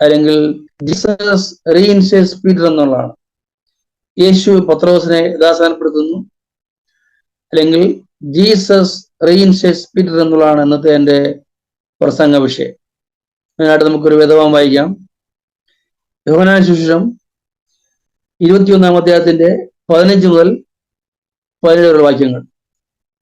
അല്ലെങ്കിൽ Jesus റീഇൻസേഴ്സ് Peter എന്നുള്ളതാണ്. യേശു പത്രോസിനെ യഥാസ്ഥാനപ്പെടുത്തുന്നു അല്ലെങ്കിൽ ജീസസ് റീഇൻസേഴ്സ് പീറ്റർ എന്നുള്ളതാണ് ഇന്നത്തെ എന്റെ പ്രസംഗ വിഷയം. അതിനായിട്ട് നമുക്കൊരു വേദവാം വായിക്കാം. യോഹനാൻ ഇരുപത്തിയൊന്നാം അധ്യായത്തിന്റെ പതിനഞ്ച് മുതൽ പതിനേഴ് വാക്യങ്ങൾ.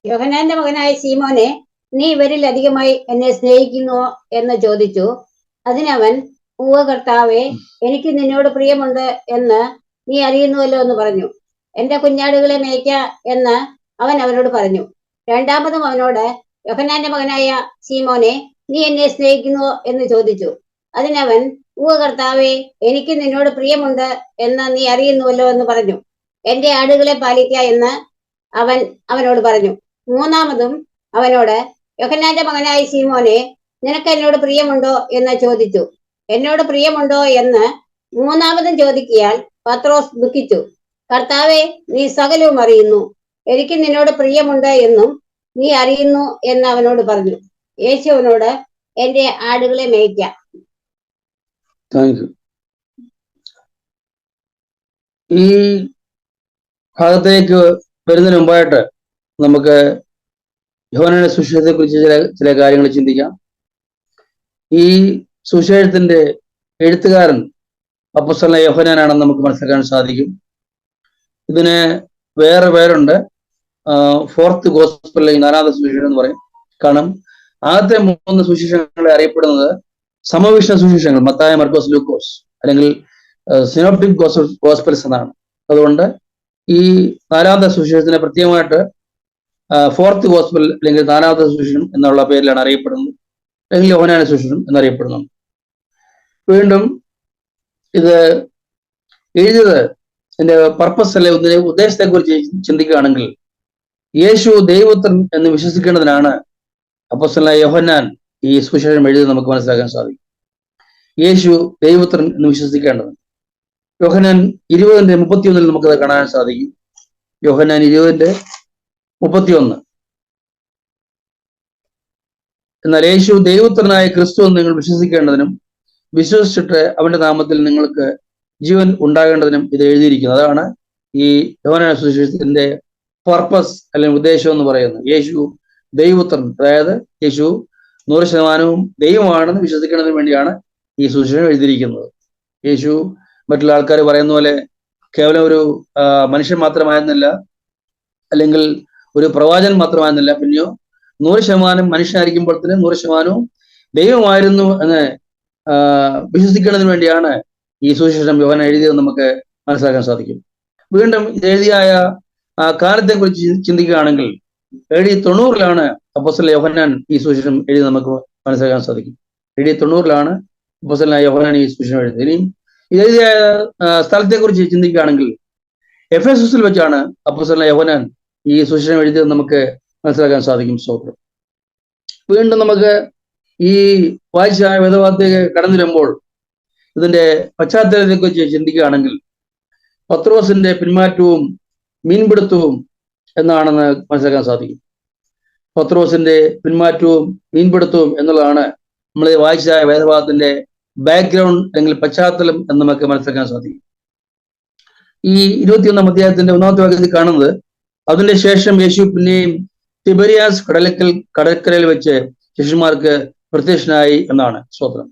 യോഹനാന്റെ മകനായ സീമോനെ നീ ഇവരിൽ അധികമായി എന്നെ സ്നേഹിക്കുന്നു എന്ന് ചോദിച്ചു. അതിനവൻ ഉവ കർത്താവെ എനിക്ക് നിന്നോട് പ്രിയമുണ്ട് എന്ന് നീ അറിയുന്നുവല്ലോ എന്ന് പറഞ്ഞു. എന്റെ കുഞ്ഞാടുകളെ മേയ്ക്ക എന്ന് അവൻ അവനോട് പറഞ്ഞു. രണ്ടാമതും അവനോട് യോഹനാന്റെ മകനായ സീമോനെ നീ എന്നെ സ്നേഹിക്കുന്നുവോ എന്ന് ചോദിച്ചു. അതിനവൻ ഉവ കർത്താവെ എനിക്ക് നിന്നോട് പ്രിയമുണ്ട് എന്ന് നീ അറിയുന്നുവല്ലോ എന്ന് പറഞ്ഞു. എന്റെ ആടുകളെ പാലിക്ക എന്ന് അവൻ അവനോട് പറഞ്ഞു. മൂന്നാമതും അവനോട് യോഹനാന്റെ മകനായ സീമോനെ നിനക്ക് എന്നോട് പ്രിയമുണ്ടോ എന്ന് ചോദിച്ചു. എന്നോട് പ്രിയമുണ്ടോ എന്ന് മൂന്നാമതും ചോദിക്കിയാൽ പത്രോസ് ദുഃഖിച്ചു. കർത്താവെ നീ സകലവും അറിയുന്നു. എനിക്ക് നിന്നോട് പ്രിയമുണ്ട് എന്നും നീ അറിയുന്നു എന്ന് അവനോട് പറഞ്ഞു. യേശുവിനോട് എന്റെ ആടുകളെ മേയ്ക്കാം. താങ്ക് യു ഈ ഭാഗത്തേക്ക് വരുന്നതിന് മുമ്പായിട്ട് നമുക്ക് യോഹനയുടെ സുശേഷത്തെ കുറിച്ച് ചില ചില കാര്യങ്ങൾ ചിന്തിക്കാം. ഈ സുശേഷത്തിന്റെ എഴുത്തുകാരൻ അപ്പുസല യോഹനാനാണെന്ന് നമുക്ക് മനസ്സിലാക്കാൻ സാധിക്കും. ഇതിന് വേറെ പേരുണ്ട്. ഫോർത്ത് ഗോസ്പൽ അല്ലെങ്കിൽ നാലാമത്തെ സുശേഷം എന്ന് പറയും. കാരണം ആദ്യത്തെ മൂന്ന് സുശേഷങ്ങളെ അറിയപ്പെടുന്നത് സമവിഷ്ണ സുശേഷങ്ങൾ മത്തായ മർക്കോസ് ലൂക്കോസ് അല്ലെങ്കിൽ സിനോപ്റ്റിക് ഗോസ്പൽസ് എന്നാണ്. അതുകൊണ്ട് ഈ നാലാമത്തെ സുശേഷത്തിനെ പ്രത്യേകമായിട്ട് ഫോർത്ത് ഗോസ്പൽ അല്ലെങ്കിൽ നാലാമത്തെ സുശേഷം എന്നുള്ള പേരിലാണ് അറിയപ്പെടുന്നത്. അല്ലെങ്കിൽ യോഹനാന സുശേഷം എന്നറിയപ്പെടുന്നു വീണ്ടും ഇത് എഴുതിയത് എന്റെ പർപ്പസ് അല്ലെ ഇതിന്റെ ഉദ്ദേശത്തെ കുറിച്ച് ചിന്തിക്കുകയാണെങ്കിൽ യേശു ദൈവത്തൻ എന്ന് വിശ്വസിക്കേണ്ടതിനാണ് അപ്പസ്വല യോഹന്നാൻ ഈ സുശേഷം എഴുതി നമുക്ക് മനസ്സിലാക്കാൻ സാധിക്കും. യേശു ദൈവത്തൻ എന്ന് വിശ്വസിക്കേണ്ടത് യോഹനാൻ ഇരുപതിന്റെ മുപ്പത്തിയൊന്നിൽ നമുക്കത് കാണാൻ സാധിക്കും. യോഹനാൻ ഇരുപതിന്റെ മുപ്പത്തിയൊന്ന്. എന്നാൽ യേശു ദൈവത്തനായ ക്രിസ്തു എന്ന് നിങ്ങൾ വിശ്വസിക്കേണ്ടതിനും വിശ്വസിച്ചിട്ട് അവന്റെ നാമത്തിൽ നിങ്ങൾക്ക് ജീവൻ ഉണ്ടാകേണ്ടതിനും ഇത് എഴുതിയിരിക്കുന്നു. അതാണ് ഈ യോഹനാൻ സുശേഷത്തിന്റെ പർപ്പസ് അല്ലെങ്കിൽ ഉദ്ദേശം എന്ന് പറയുന്നത്. യേശു ദൈവപുത്രൻ അതായത് യേശു നൂറ് ശതമാനവും ദൈവമാണെന്ന് വിശ്വസിക്കുന്നതിന് വേണ്ടിയാണ് ഈ സുശേഷം എഴുതിയിരിക്കുന്നത്. യേശു മറ്റുള്ള ആൾക്കാർ പറയുന്ന പോലെ കേവലം ഒരു മനുഷ്യൻ മാത്രമായിരുന്നില്ല അല്ലെങ്കിൽ ഒരു പ്രവാചകൻ മാത്രമായിരുന്നില്ല. പിന്നെയോ നൂറ് ശതമാനം മനുഷ്യനായിരിക്കുമ്പോൾ തന്നെ നൂറ് ശതമാനവും ദൈവമായിരുന്നു എന്ന് വിശ്വസിക്കുന്നതിന് വേണ്ടിയാണ് ഈ സുവിശേഷം യോഹന എഴുതിയത് നമുക്ക് മനസ്സിലാക്കാൻ സാധിക്കും. വീണ്ടും എഴുതിയായ ആ കാലത്തെ കുറിച്ച് ചിന്തിക്കുകയാണെങ്കിൽ എ ഡി തൊണ്ണൂറിലാണ് അപ്പോസല യോഹന്നാൻ ഈ സുവിശേഷം എഴുതി നമുക്ക് മനസ്സിലാക്കാൻ സാധിക്കും. എ ഡി തൊണ്ണൂറിലാണ് അപ്പോസല യോഹന്നാൻ ഈ സുവിശേഷം ഇനിയും എഴുതിയ സ്ഥലത്തെ കുറിച്ച് ചിന്തിക്കുകയാണെങ്കിൽ എഫ് എസ് എസിൽ വെച്ചാണ് അപ്പോസല യോഹനാൻ ഈ സുവിശേഷം എഴുതിയത് നമുക്ക് മനസ്സിലാക്കാൻ സാധിക്കും. സൗഹൃദം വീണ്ടും നമുക്ക് ഈ വായിച്ച വേദവാദ്യ കടന്നു വരുമ്പോൾ ഇതിന്റെ പശ്ചാത്തലത്തെ കുറിച്ച് ചിന്തിക്കുകയാണെങ്കിൽ പത്രോസിന്റെ പിന്മാറ്റവും മീൻപിടുത്തവും എന്നാണെന്ന് മനസ്സിലാക്കാൻ സാധിക്കും. പത്രോസിന്റെ പിന്മാറ്റവും മീൻപിടുത്തവും എന്നുള്ളതാണ് നമ്മൾ വായിച്ച വേദഭാഗത്തിന്റെ ബാക്ക്ഗ്രൗണ്ട് അല്ലെങ്കിൽ പശ്ചാത്തലം എന്ന് നമുക്ക് മനസ്സിലാക്കാൻ സാധിക്കും. ഈ ഇരുപത്തിയൊന്നാം അധ്യായത്തിന്റെ ഒന്നാമത്തെ വാക്യത്തിൽ കാണുന്നത് അതിന്റെ ശേഷം യേശു പിന്നെയും തിബരിയാസ് കടലക്കൽ കടൽക്കരയിൽ വെച്ച് ശിഷ്യന്മാർക്ക് പ്രത്യക്ഷനായി എന്നാണ് സ്തോത്രം.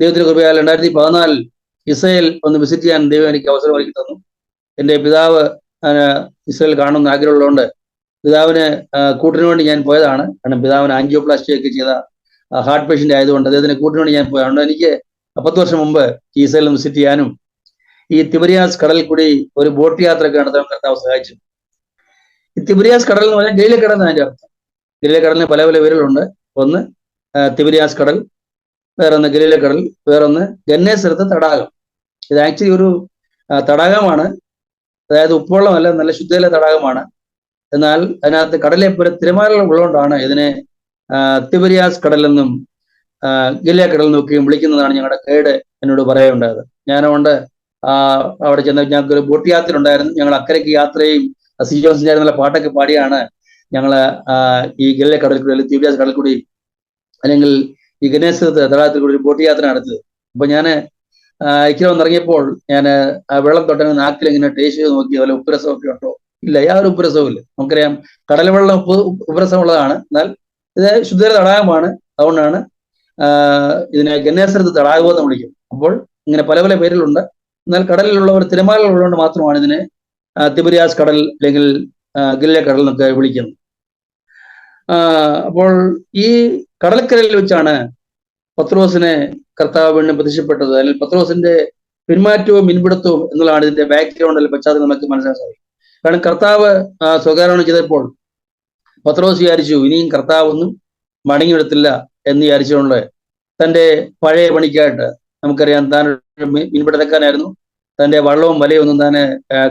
ദൈവത്തിന്റെ കൃപയാൽ രണ്ടായിരത്തി പതിനാലിൽ ഇസ്രയേൽ ഒന്ന് വിസിറ്റ് ചെയ്യാൻ ദൈവം എനിക്ക് അവസരം ഒരുക്കി തന്നു. എന്റെ പിതാവ് ഇസ്രയേൽ കാണുന്ന ആഗ്രഹമുള്ളതുകൊണ്ട് പിതാവിന് കൂട്ടിന് വേണ്ടി ഞാൻ പോയതാണ്. കാരണം പിതാവിന് ആൻജിയോപ്ലാസ്റ്റി ഒക്കെ ചെയ്ത ഹാർട്ട് പേഷ്യന്റ് ആയതുകൊണ്ട് അദ്ദേഹത്തിന് കൂട്ടിന് വേണ്ടി ഞാൻ പോയതുകൊണ്ട് എനിക്ക് പത്ത് വർഷം മുമ്പ് ഇസ്രയേൽ വിസിറ്റ് ചെയ്യാനും ഈ തിബരിയാസ് കടലിൽ കൂടി ഒരു ബോട്ട് യാത്രയൊക്കെ നടത്താൻ കർത്താവ് സഹായിച്ചു. ഈ തിബരിയാസ് കടൽ എന്ന് പറഞ്ഞാൽ ഗലീല കടൽ എന്നാണ് അതിന്റെ അർത്ഥം. ഗലീല കടലിന് പല പല പേരുകളുണ്ട്. ഒന്ന് തിബരിയാസ് കടൽ വേറൊന്ന് ഗലീല കടൽ വേറൊന്ന് ഗന്നേശ്വരത്ത് തടാകം. ഇത് ആക്ച്വലി ഒരു തടാകമാണ്. അതായത് ഉപ്പുവെള്ളമല്ല നല്ല ശുദ്ധല തടാകമാണ്. എന്നാൽ അതിനകത്ത് കടലെ പോലെ തിരമാലകൾ ഉള്ളതുകൊണ്ടാണ് ഇതിനെ തിബരിയാസ് കടലെന്നും ഗലിയ കടൽ നോക്കിയും വിളിക്കുന്നതാണ് ഞങ്ങളുടെ ഗൈഡ് എന്നോട് പറയുണ്ടായത് ആ അവിടെ ചെന്ന് ഞങ്ങൾക്ക് ഒരു ബോട്ട് യാത്ര ഉണ്ടായിരുന്നു ഞങ്ങൾ അക്കരയ്ക്ക് യാത്രയും സി ജോൺസൺ ചേർന്നുള്ള പാട്ടൊക്കെ പാടിയാണ് ഞങ്ങൾ ഈ ഗലിയ കടൽ കൂടി അല്ലെങ്കിൽ തിബരിയാസ് കടൽ കൂടി അല്ലെങ്കിൽ ഈ ഗണേശ തടാകത്തിൽ കൂടി ഒരു ബോട്ട് യാത്ര നടത്തിയത്. അപ്പൊ ഞാൻ ഇക്കരെ വന്നിറങ്ങിയപ്പോൾ ഞാൻ ആ വെള്ളം തൊട്ടങ്ങ് നാക്കിൽ ഇങ്ങനെ ടേസ്റ്റ് ചെയ്ത് നോക്കി അതുപോലെ ഉപ്പുരസമൊക്കെ ഉണ്ടോ? ഇല്ല യാതൊരു ഉപ്പുരസവും ഇല്ല. നമുക്കറിയാം കടൽ വെള്ളം ഉപ്പ് ഉപ്പുരസമുള്ളതാണ് എന്നാൽ ഇത് ശുദ്ധ തടാകമാണ്. അതുകൊണ്ടാണ് ഇതിനെ ഗണേശ്വരത്ത് തടാകവും എന്ന് വിളിക്കും അപ്പോൾ ഇങ്ങനെ പല പല പേരിലുണ്ട്. എന്നാൽ കടലിലുള്ളവർ തിരമാലകളുള്ളതുകൊണ്ട് മാത്രമാണ് ഇതിനെ തിബരിയാസ് കടൽ അല്ലെങ്കിൽ ഗില്ല കടൽ എന്നൊക്കെ വിളിക്കുന്നത്. അപ്പോൾ ഈ കടൽക്കരയിൽ വെച്ചാണ് പത്രോസിനെ കർത്താവ് വീണ്ടും പ്രത്യക്ഷപ്പെട്ടത്. അല്ലെങ്കിൽ പത്രോസിന്റെ പിന്മാറ്റവും മിൻപിടുത്തവും എന്നുള്ളതാണ് ഇതിന്റെ ബാക്ക്ഗ്രൗണ്ട് അല്ലെങ്കിൽ പശ്ചാത്തലം നമുക്ക് മനസ്സിലാക്കാൻ സാധിക്കും. കാരണം കർത്താവ് സ്വകാരണം ചെയ്തപ്പോൾ പത്രോസ് വിചാരിച്ചു ഇനിയും കർത്താവ് ഒന്നും മടങ്ങിയെടുത്തില്ല എന്ന് വിചാരിച്ചുകൊണ്ട് തന്റെ പഴയ പണിക്കായിട്ട് നമുക്കറിയാം താൻ മീൻപിടുത്തക്കാരനായിരുന്നു. തന്റെ വള്ളവും വലയും ഒന്നും താൻ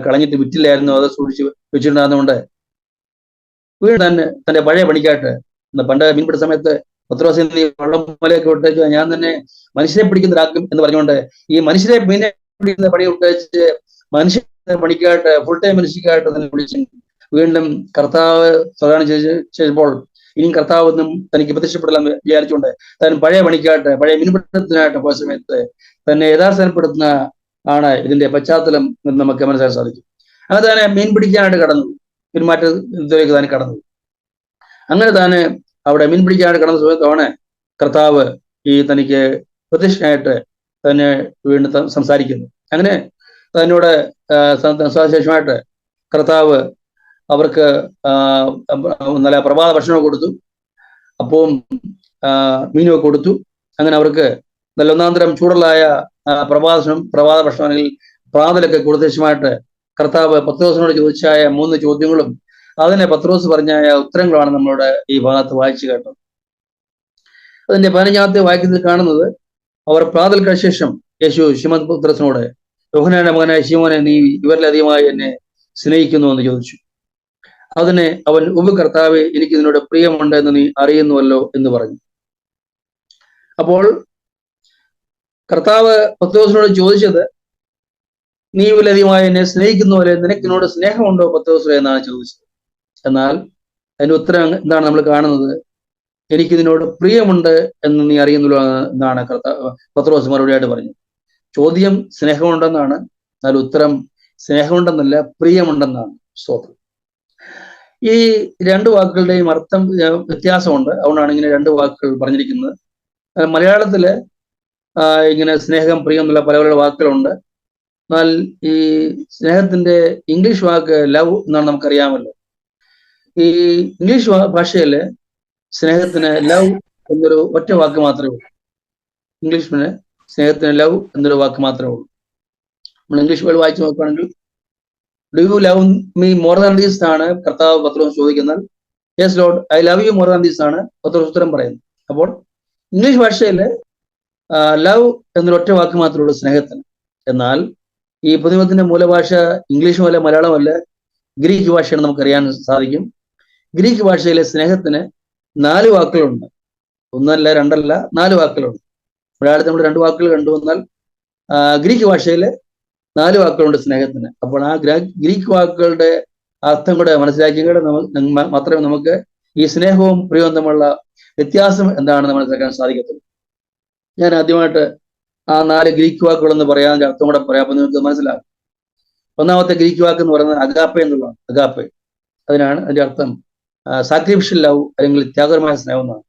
കളഞ്ഞിട്ട് വിറ്റില്ലായിരുന്നു. അത് സൂക്ഷിച്ച് വെച്ചിട്ടുണ്ടായിരുന്നുകൊണ്ട് വീണ്ടും തന്നെ തന്റെ പഴയ പണിക്കായിട്ട് പണ്ട് മീൻപിടുത്ത സമയത്ത് പത്രോസ് നീ വള്ളം വലയൊക്കെ വിട്ടേച്ച് ഞാൻ തന്നെ മനുഷ്യരെ പിടിക്കുന്നതാക്കും എന്ന് പറഞ്ഞുകൊണ്ട് ഈ മനുഷ്യരെ മീനെ പിടിക്കുന്ന പണി വിട്ടേച്ച് മനുഷ്യ പണിക്കായിട്ട് ഫുൾ ടൈം മനുഷ്യക്കായിട്ട് തന്നെ വിളിച്ച് വീണ്ടും കർത്താവ് സ്വകാര്യം ചെയ്ത് ചെയ്തപ്പോൾ ഇനിയും കർത്താവ് ഒന്നും തനിക്ക് പ്രത്യക്ഷപ്പെടില്ലെന്ന് വിചാരിച്ചുകൊണ്ട് താൻ പഴയ പണിക്കായിട്ട് പഴയ മീൻപിടുത്തത്തിനായിട്ട് പോയ സമയത്ത് തന്നെ യഥാർത്ഥപ്പെടുത്തുന്ന ആണ് ഇതിന്റെ പശ്ചാത്തലം എന്ന് നമുക്ക് മനസ്സിലാക്കാൻ സാധിക്കും. അങ്ങനെ തന്നെ മീൻ പിടിക്കാനായിട്ട് കടന്നു. പിന്മാറ്റത്തിലേക്ക് താൻ കടന്നത്. അങ്ങനെ താന് അവിടെ മീൻ പിടിക്കാനായിട്ട് കടന്ന സമയത്താണ് കർത്താവ് ഈ തനിക്ക് പ്രത്യക്ഷനായിട്ട് തന്നെ വീണ്ടും സംസാരിക്കുന്നു. അങ്ങനെ തന്നോട് സംസാരശേഷമായിട്ട് കർത്താവ് അവർക്ക് നല്ല പ്രഭാത ഭക്ഷണം കൊടുത്തു. അപ്പവും മീനൊക്കെ കൊടുത്തു. അങ്ങനെ അവർക്ക് നല്ല ഒന്നാന്തരം ചൂടുള്ളായ പ്രഭാത പ്രഭാത ഭക്ഷണം അല്ലെങ്കിൽ പ്രാതലൊക്കെ കൊടുത്ത ശേഷമായിട്ട് കർത്താവ് പത്രോസിനോട് ചോദിച്ചായ മൂന്ന് ചോദ്യങ്ങളും അതിനെ പത്രോസ് പറഞ്ഞായ ഉത്തരങ്ങളാണ് നമ്മളുടെ ഈ ഭാഗത്ത് വായിച്ചു കേട്ടത്. അതിന്റെ പതിനഞ്ചാമത്തെ വാക്യത്തിൽ കാണുന്നത് അവർ പ്രാതൽക്ക ശേഷം യേശു ശിമത് പുത്രസിനോട് യോഹനാന്റെ മകനായ ശിവനെ നീ ഇവരിലധികമായി എന്നെ സ്നേഹിക്കുന്നു എന്ന് ചോദിച്ചു. അതിനെ അവൻ ഉപ കർത്താവെ എനിക്ക് നിന്നോട് പ്രിയമുണ്ട് എന്ന് നീ അറിയുന്നുവല്ലോ എന്ന് പറഞ്ഞു. അപ്പോൾ കർത്താവ് പത്തോസിനോട് ചോദിച്ചത് നീ വിലധികമായി എന്നെ സ്നേഹിക്കുന്ന പോലെ നിനക്കിനോട് സ്നേഹമുണ്ടോ? പത്തോസ് എന്നാണ് ചോദിച്ചത്. എന്നാൽ അതിന്റെ ഉത്തരം എന്താണ് നമ്മൾ കാണുന്നത്? എനിക്ക് നിന്നോട് പ്രിയമുണ്ട് എന്ന് നീ അറിയുന്നല്ലോ എന്നാണ് കർത്താവ് പത്രോസ് മറുപടിയായിട്ട് പറഞ്ഞു ചോദ്യം സ്നേഹമുണ്ടെന്നാണ്. എന്നാൽ ഉത്തരം സ്നേഹമുണ്ടെന്നല്ല പ്രിയമുണ്ടെന്നാണ് സ്തോത്രം. ഈ രണ്ട് വാക്കുകളുടെയും അർത്ഥം വ്യത്യാസമുണ്ട്. അതുകൊണ്ടാണ് ഇങ്ങനെ രണ്ട് വാക്കുകൾ പറഞ്ഞിരിക്കുന്നത്. മലയാളത്തിൽ ഇങ്ങനെ സ്നേഹം പ്രിയം എന്നുള്ള പല പല വാക്കുകളുണ്ട്. എന്നാൽ ഈ സ്നേഹത്തിന്റെ ഇംഗ്ലീഷ് വാക്ക് ലവ് എന്നാണ് നമുക്കറിയാമല്ലോ. ഈ ഇംഗ്ലീഷ് ഭാഷയിൽ സ്നേഹത്തിന് ലവ് എന്നൊരു ഒറ്റ വാക്ക് മാത്രമേ ഉള്ളൂ. ഇംഗ്ലീഷിന് സ്നേഹത്തിന് ലവ് എന്നൊരു വാക്ക് മാത്രമേ ഉള്ളൂ. നമ്മൾ ഇംഗ്ലീഷ് വേർഡ് വായിച്ചു നോക്കുകയാണെങ്കിൽ do you love me more than these ആണ് കർത്താവ് പത്രോസ് ചോദിക്കുന്നത്. Yes lord I love you more than these ആണ് പത്രോസ് ഉത്തരം പറയുന്നത്. അപ്പോൾ ഇംഗ്ലീഷ് ഭാഷയിൽ ലവ് എന്നൊരു ഒറ്റ വാക്ക് മാത്രമേ ഉള്ളൂ സ്നേഹത്തിന്. എന്നാൽ ഈ പുതുമത്തിന്റെ മൂലഭാഷ ഇംഗ്ലീഷും അല്ല മലയാളമല്ല ഗ്രീക്ക് ഭാഷയാണ് നമുക്കറിയാൻ സാധിക്കും. ഗ്രീക്ക് ഭാഷയിലെ സ്നേഹത്തിന് നാല് വാക്കുകളുണ്ട്. ഒന്നല്ല രണ്ടല്ല നാല് വാക്കുകളുണ്ട്. മലയാളത്തിൽ നമ്മൾ രണ്ട് വാക്കുകൾ കണ്ടു വന്നാൽ ഗ്രീക്ക് ഭാഷയിൽ നാല് വാക്കുകളുണ്ട് സ്നേഹത്തിന്. അപ്പോൾ ആ ഗ്രീക്ക് വാക്കുകളുടെ അർത്ഥം കൂടെ മനസ്സിലാക്കിയും നമുക്ക് മാത്രമേ നമുക്ക് ഈ സ്നേഹവും പ്രിയവും തമ്മിലുള്ള വ്യത്യാസം എന്താണെന്ന് മനസ്സിലാക്കാൻ സാധിക്കത്തുള്ളൂ. ഞാൻ ആദ്യമായിട്ട് ആ നാല് ഗ്രീക്ക് വാക്കുകൾ എന്ന് പറയാൻ അർത്ഥം കൂടെ പറയാം. അപ്പൊ നിങ്ങൾക്ക് മനസ്സിലാകും. ഒന്നാമത്തെ ഗ്രീക്ക് വാക്ക് എന്ന് പറയുന്നത് അഗാപ്പ എന്നുള്ളതാണ്. അഗാപ്പ. അതിനാണ് അതിന്റെ അർത്ഥം. സാക്രിഫിഷ്യൽ ലവ് അല്ലെങ്കിൽ ത്യാഗപരമായ സ്നേഹം എന്നാണ്.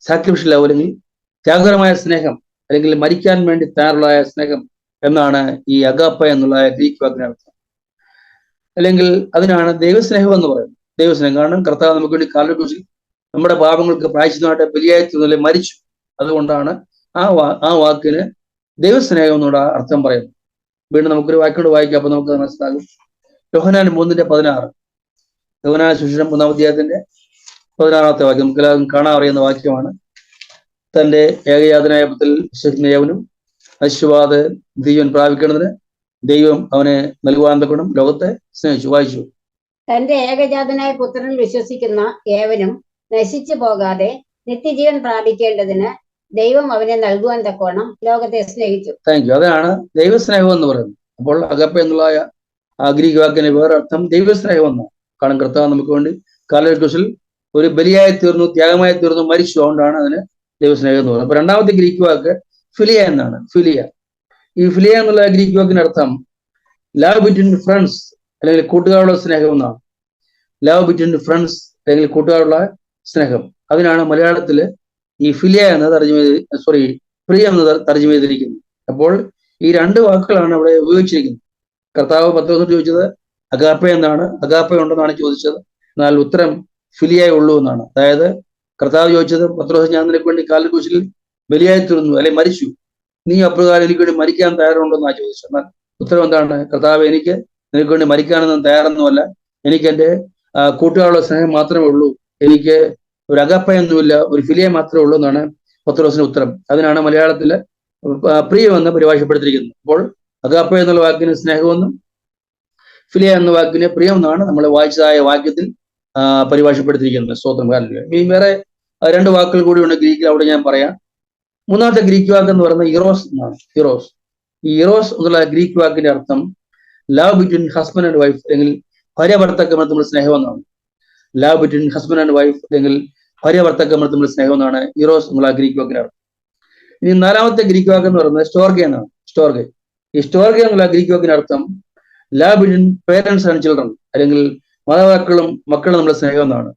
സാക്രിഫിഷ്യൽ ലവ് അല്ലെങ്കിൽ ത്യാഗപരമായ സ്നേഹം അല്ലെങ്കിൽ മരിക്കാൻ വേണ്ടി തയ്യാറുള്ളതായ സ്നേഹം എന്നാണ് ഈ അഗാപ്പ എന്നുള്ള ഗ്രീക്ക് വാക്കിന്റെ അർത്ഥം. അല്ലെങ്കിൽ അതിനാണ് ദൈവസ്നേഹം എന്ന് പറയുന്നത്. ദൈവസ്നേഹം കാരണം കർത്താവ് നമുക്ക് വേണ്ടി കാലക്കൂശിൽ നമ്മുടെ പാപങ്ങൾക്ക് പ്രായച്ചിതമായിട്ട് ബലിയായി മരിച്ചു. അതുകൊണ്ടാണ് ആ വാ ആ വാക്കിന് ദൈവസ്നേഹം എന്നോട് അർത്ഥം പറയുന്നു വീണ്ടും നമുക്കൊരു വാക്കിനോട് വായിക്കാം അപ്പൊ നമുക്ക് മനസ്സിലാകും. യോഹനാൻ മൂന്നിന്റെ പതിനാറ്. യോഹനാൻ സുശീലം മൂന്നാം അധ്യായത്തിന്റെ പതിനാറാമത്തെ വാക്യം. നമുക്ക് എല്ലാവർക്കും കാണാൻ അറിയുന്ന വാക്യമാണ്. തന്റെ ഏകയാതനായ പത്തിൽ വിശ്വസിക്കുന്ന യവനും അശ്വാദ് ദൈവൻ പ്രാപിക്കുന്നതിന് ദൈവം അവനെ നൽകുവാൻ തക്കണം ലോകത്തെ സ്നേഹിച്ചു. വായിച്ചു. തന്റെ ഏകജാതനായ പുത്രനിൽ വിശ്വസിക്കുന്ന ഏവനും നശിച്ചു പോകാതെ നിത്യജീവൻ പ്രാപിക്കേണ്ടതിന് ദൈവം അവനെ നൽകുവാൻ തക്കോണം ലോകത്തെ സ്നേഹിച്ചു. താങ്ക് യു അതാണ് ദൈവസ്നേഹം എന്ന് പറയുന്നത്. അപ്പോൾ അകപ്പ എന്നുള്ള ആ വാക്കിന് വേറെ അർത്ഥം ദൈവസ്നേഹം എന്നാണ് കാരണം കർത്താവ് നമുക്ക് വേണ്ടി കാലഘട്ടത്തിൽ ഒരു ബലിയായി തീർന്നു ത്യാഗമായി തീർന്നു മരിച്ചു അതുകൊണ്ടാണ് അതിന് ദൈവസ്നേഹം എന്ന് പറയുന്നത്. അപ്പൊ രണ്ടാമത്തെ ഗ്രീക്ക് വാക്ക് ഫിലിയ എന്നാണ്. ഫിലിയ. ഈ ഫിലിയ എന്നുള്ള ഗ്രീക്ക് വാക്കിന് അർത്ഥം ലവ് ബിറ്റ്വീൻ ഫ്രണ്ട്സ് അല്ലെങ്കിൽ കൂട്ടുകാരുടെ സ്നേഹം എന്നാണ്. ലവ് ബിറ്റ്വീൻ ഫ്രണ്ട്സ് അല്ലെങ്കിൽ കൂട്ടുകാരുള്ള സ്നേഹം. അതിനാണ് മലയാളത്തിൽ ഈ ഫിലിയ എന്ന് തർജമ സോറി പ്രിയ എന്ന് തർജമ ചെയ്തിരിക്കുന്നു അപ്പോൾ ഈ രണ്ട് വാക്കുകളാണ് അവിടെ ഉപയോഗിച്ചിരിക്കുന്നത്. കർത്താവ് പത്ത് ദിവസം ചോദിച്ചത് അഗാപ്പ എന്നാണ് അഗാപ്പ ഉണ്ടെന്നാണ് ചോദിച്ചത്. എന്നാൽ ഉത്തരം ഫിലിയായി ഉള്ളൂ എന്നാണ്. അതായത് കർത്താവ് ചോദിച്ചത് പത്ത് ദിവസം ഞാൻ നിനക്ക് വേണ്ടി കാലിൽ കുശിൽ ബലിയായി തീർന്നു അല്ലെ മരിച്ചു? നീ അപ്രകാരം എനിക്ക് വേണ്ടി മരിക്കാൻ തയ്യാറുണ്ടെന്നാണ് ചോദിച്ചത്. എന്നാൽ ഉത്തരം എന്താണ്? കർത്താവ് എനിക്ക് നിനക്ക് വേണ്ടി മരിക്കാനൊന്നും തയ്യാറൊന്നുമല്ല. എനിക്ക് എന്റെ കൂട്ടുകാരുടെ സ്നേഹം മാത്രമേ ഉള്ളൂ. എനിക്ക് ഒരു അകപ്പയൊന്നുമില്ല ഒരു ഫിലിയ മാത്രമേ ഉള്ളൂ എന്നാണ് പത്രോസിന്റെ ഉത്തരം. അതിനാണ് മലയാളത്തിൽ പ്രിയമെന്ന് പരിഭാഷപ്പെടുത്തിയിരിക്കുന്നത്. അപ്പോൾ അകാപ്പ എന്നുള്ള വാക്കിന് സ്നേഹമെന്നും ഫിലിയ എന്ന വാക്കിന് പ്രിയം എന്നാണ് നമ്മൾ വായിച്ചതായ വാക്യത്തിൽ പരിഭാഷപ്പെടുത്തിയിരിക്കുന്നത് സ്തോത്രം. കാരണം ഈ വേറെ രണ്ട് വാക്കുകൾ കൂടിയുണ്ട് ഗ്രീക്കിൽ അവിടെ ഞാൻ പറയാം. മൂന്നാമത്തെ ഗ്രീക്ക് വാക്ക് എന്ന് പറയുന്നത് ഇറോസ് എന്നാണ്. ഇറോസ്. ഈ ഇറോസ് എന്നുള്ള ഗ്രീക്ക് വാക്കിന്റെ അർത്ഥം love between husband and wife അല്ലെങ്കിൽ ഭാര്യ ഭർത്താക്കന്മാർ നമ്മൾ സ്നേഹം എന്നാണ്. Love between husband and wife അല്ലെങ്കിൽ ഭാര്യ ഭർത്താക്കന്മാർ തമ്മിൽ സ്നേഹം എന്നാണ് ഇറോസ് എന്നുള്ള ഗ്രീക്ക് വാക്കിനാണ് ഇനി നാലാമത്തെ ഗ്രീക്ക് വാക്ക് എന്ന് പറയുന്നത് സ്റ്റോർഗെ എന്നാണ്. സ്റ്റോർഗെ ഈ സ്റ്റോർഗെ എന്നുള്ള Greek വാക്കിനർത്ഥം love between parents and children അല്ലെങ്കിൽ മാതാപിതാക്കളും മക്കളും നമ്മുടെ സ്നേഹം എന്നാണ്.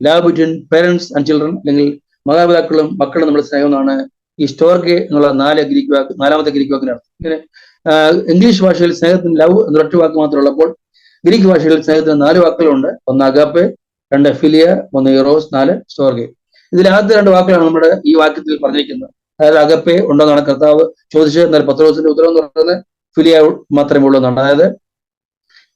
Love between parents and children അല്ലെങ്കിൽ മാതാപിതാക്കളും മക്കളും നമ്മുടെ സ്നേഹം എന്നാണ് ഈ സ്റ്റോർഗെ എന്നുള്ള നാല് ഗ്രീക്ക് വാക്ക് നാലാമത്തെ ഗ്രീക്ക് വാക്കിനർത്ഥം. ഇങ്ങനെ ഇംഗ്ലീഷ് ഭാഷയിൽ സ്നേഹത്തിന് ലവ് എന്നൊരൊറ്റ വാക്ക് മാത്രമുള്ളപ്പോൾ ഗ്രീക്ക് ഭാഷയിൽ സ്നേഹത്തിന് നാല് വാക്കുകളുണ്ട്. ഒന്ന് അഗാപ്പെ രണ്ട് ഫിലിയ മൂന്ന് ഇറോസ് നാല് സ്റ്റോർഗെ ഇതിൽ ആദ്യത്തെ രണ്ട് വാക്കുകളാണ് നമ്മുടെ ഈ വാക്യത്തിൽ പറഞ്ഞിരിക്കുന്നത്. അതായത് അഗപ്പെ ഉണ്ടെന്നാണ് കർത്താവ് ചോദിച്ചത്. എന്നാൽ പത്രോസിന്റെ ഉത്തരം എന്ന് പറയുന്നത് ഫിലിയ മാത്രമേ ഉള്ളൂ എന്നാണ്. അതായത്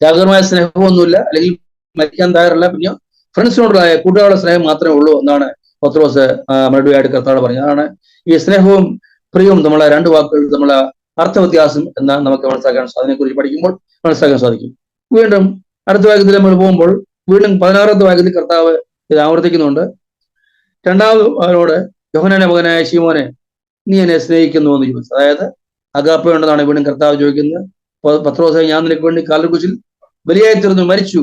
ജാഗ്രതമായ സ്നേഹമൊന്നുമില്ല അല്ലെങ്കിൽ മരിക്കാൻ തയ്യാറല്ല. പിന്നെ ഫ്രണ്ട്സിനോടുള്ള കൂട്ടുകാരുടെ സ്നേഹം മാത്രമേ ഉള്ളൂ എന്നാണ് പത്രോസ് മറുപടിയായിട്ട് കർത്താവ് പറഞ്ഞത്. അതാണ് ഈ സ്നേഹവും പ്രിയവും നമ്മളെ രണ്ട് വാക്കുകൾ നമ്മളെ അർത്ഥവ്യത്യാസം എന്ന് നമുക്ക് മനസ്സിലാക്കാൻ അതിനെക്കുറിച്ച് പഠിക്കുമ്പോൾ മനസ്സിലാക്കാൻ സാധിക്കും. വീണ്ടും അടുത്ത വാക്യത്തിൽ നമ്മൾ പോകുമ്പോൾ വീണ്ടും പതിനാറാമത്തെ വാക്യത്തിൽ കർത്താവ് ഇത് ആവർത്തിക്കുന്നുണ്ട്. രണ്ടാമത് അവനോട് യോഹനാന്റെ മകനായ ശിമോനെ നീ എന്നെ സ്നേഹിക്കുന്നു എന്ന് ചോദിച്ചു. അതായത് അകാപ്പ ഉണ്ടെന്നാണ് വീണ്ടും കർത്താവ് ചോദിക്കുന്നത്. പത്രോസെ ഞാൻ നിനക്ക് വേണ്ടി കാലർകുശിൽ ബലിയായി തീർന്നു മരിച്ചു.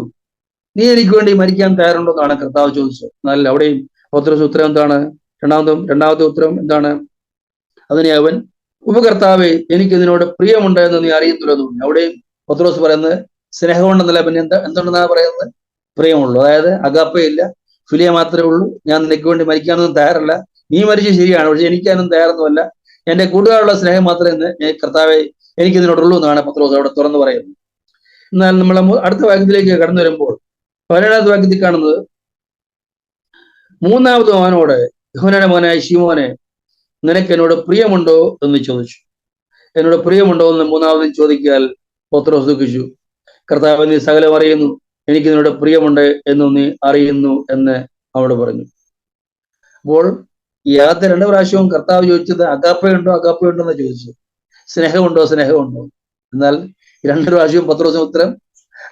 നീ എനിക്ക് വേണ്ടി മരിക്കാൻ തയ്യാറുണ്ടോ? എന്നാണ് കർത്താവ് ചോദിച്ചത്. എന്നാൽ അവിടെയും പത്രോസ് ഉത്തരം എന്താണ്? രണ്ടാമതും രണ്ടാമത്തെ ഉത്തരം എന്താണ്? അതിനെ അവൻ ഉപകർത്താവെ എനിക്ക് ഇതിനോട് പ്രിയമുണ്ട് എന്ന് നീ അറിയുന്നില്ലെന്ന് അവിടെയും പത്രോസ് പറയുന്നത് സ്നേഹമുണ്ടെന്നല്ല പിന്നെ എന്താ എന്തുണ്ടെന്നാണ് പറയുന്നത്? പ്രിയമുള്ളൂ അതായത് അഗാപ്പയില്ല. ഫിലിയ മാത്രമേ ഉള്ളൂ. ഞാൻ നിനക്ക് വേണ്ടി മരിക്കാനൊന്നും തയ്യാറല്ല. നീ മരിച്ചു ശരിയാണ്. പക്ഷെ എനിക്കാനും തയ്യാറൊന്നുമല്ല. എന്റെ കൂട്ടുകാരുള്ള സ്നേഹം മാത്രമേ കർത്താവെ എനിക്ക് ഇതിനോടുള്ളൂ എന്നാണ് പത്രോസ് അവിടെ തുറന്നു പറയുന്നത്. എന്നാൽ നമ്മൾ അടുത്ത വാക്യത്തിലേക്ക് കടന്നു വരുമ്പോൾ പതിനേഴാമത്തെ വാക്യത്തിൽ കാണുന്നത് മൂന്നാമത് മോനോട് യഹോനയുടെ മോനായ ശിമോനെ നിനക്ക് എന്നോട് പ്രിയമുണ്ടോ? എന്ന് ചോദിച്ചു. എന്നോട് പ്രിയമുണ്ടോ? എന്ന് മൂന്നാമതും ചോദിക്കാൽ പത്രോസ് ദുഃഖിച്ചു. കർത്താവ് നീ സകലം അറിയുന്നു. എനിക്ക് നിന്നോട് പ്രിയമുണ്ട് എന്ന് നീ അറിയുന്നു എന്ന് അവിടെ പറഞ്ഞു. അപ്പോൾ യാത്ര രണ്ട് പ്രാവശ്യവും കർത്താവ് ചോദിച്ചത് അകാപ്പയുണ്ടോ അകാപ്പയുണ്ടോ എന്ന് ചോദിച്ചു. സ്നേഹമുണ്ടോ? സ്നേഹമുണ്ടോ? എന്നാൽ രണ്ട് പ്രാവശ്യവും ദിവസം ഉത്തരം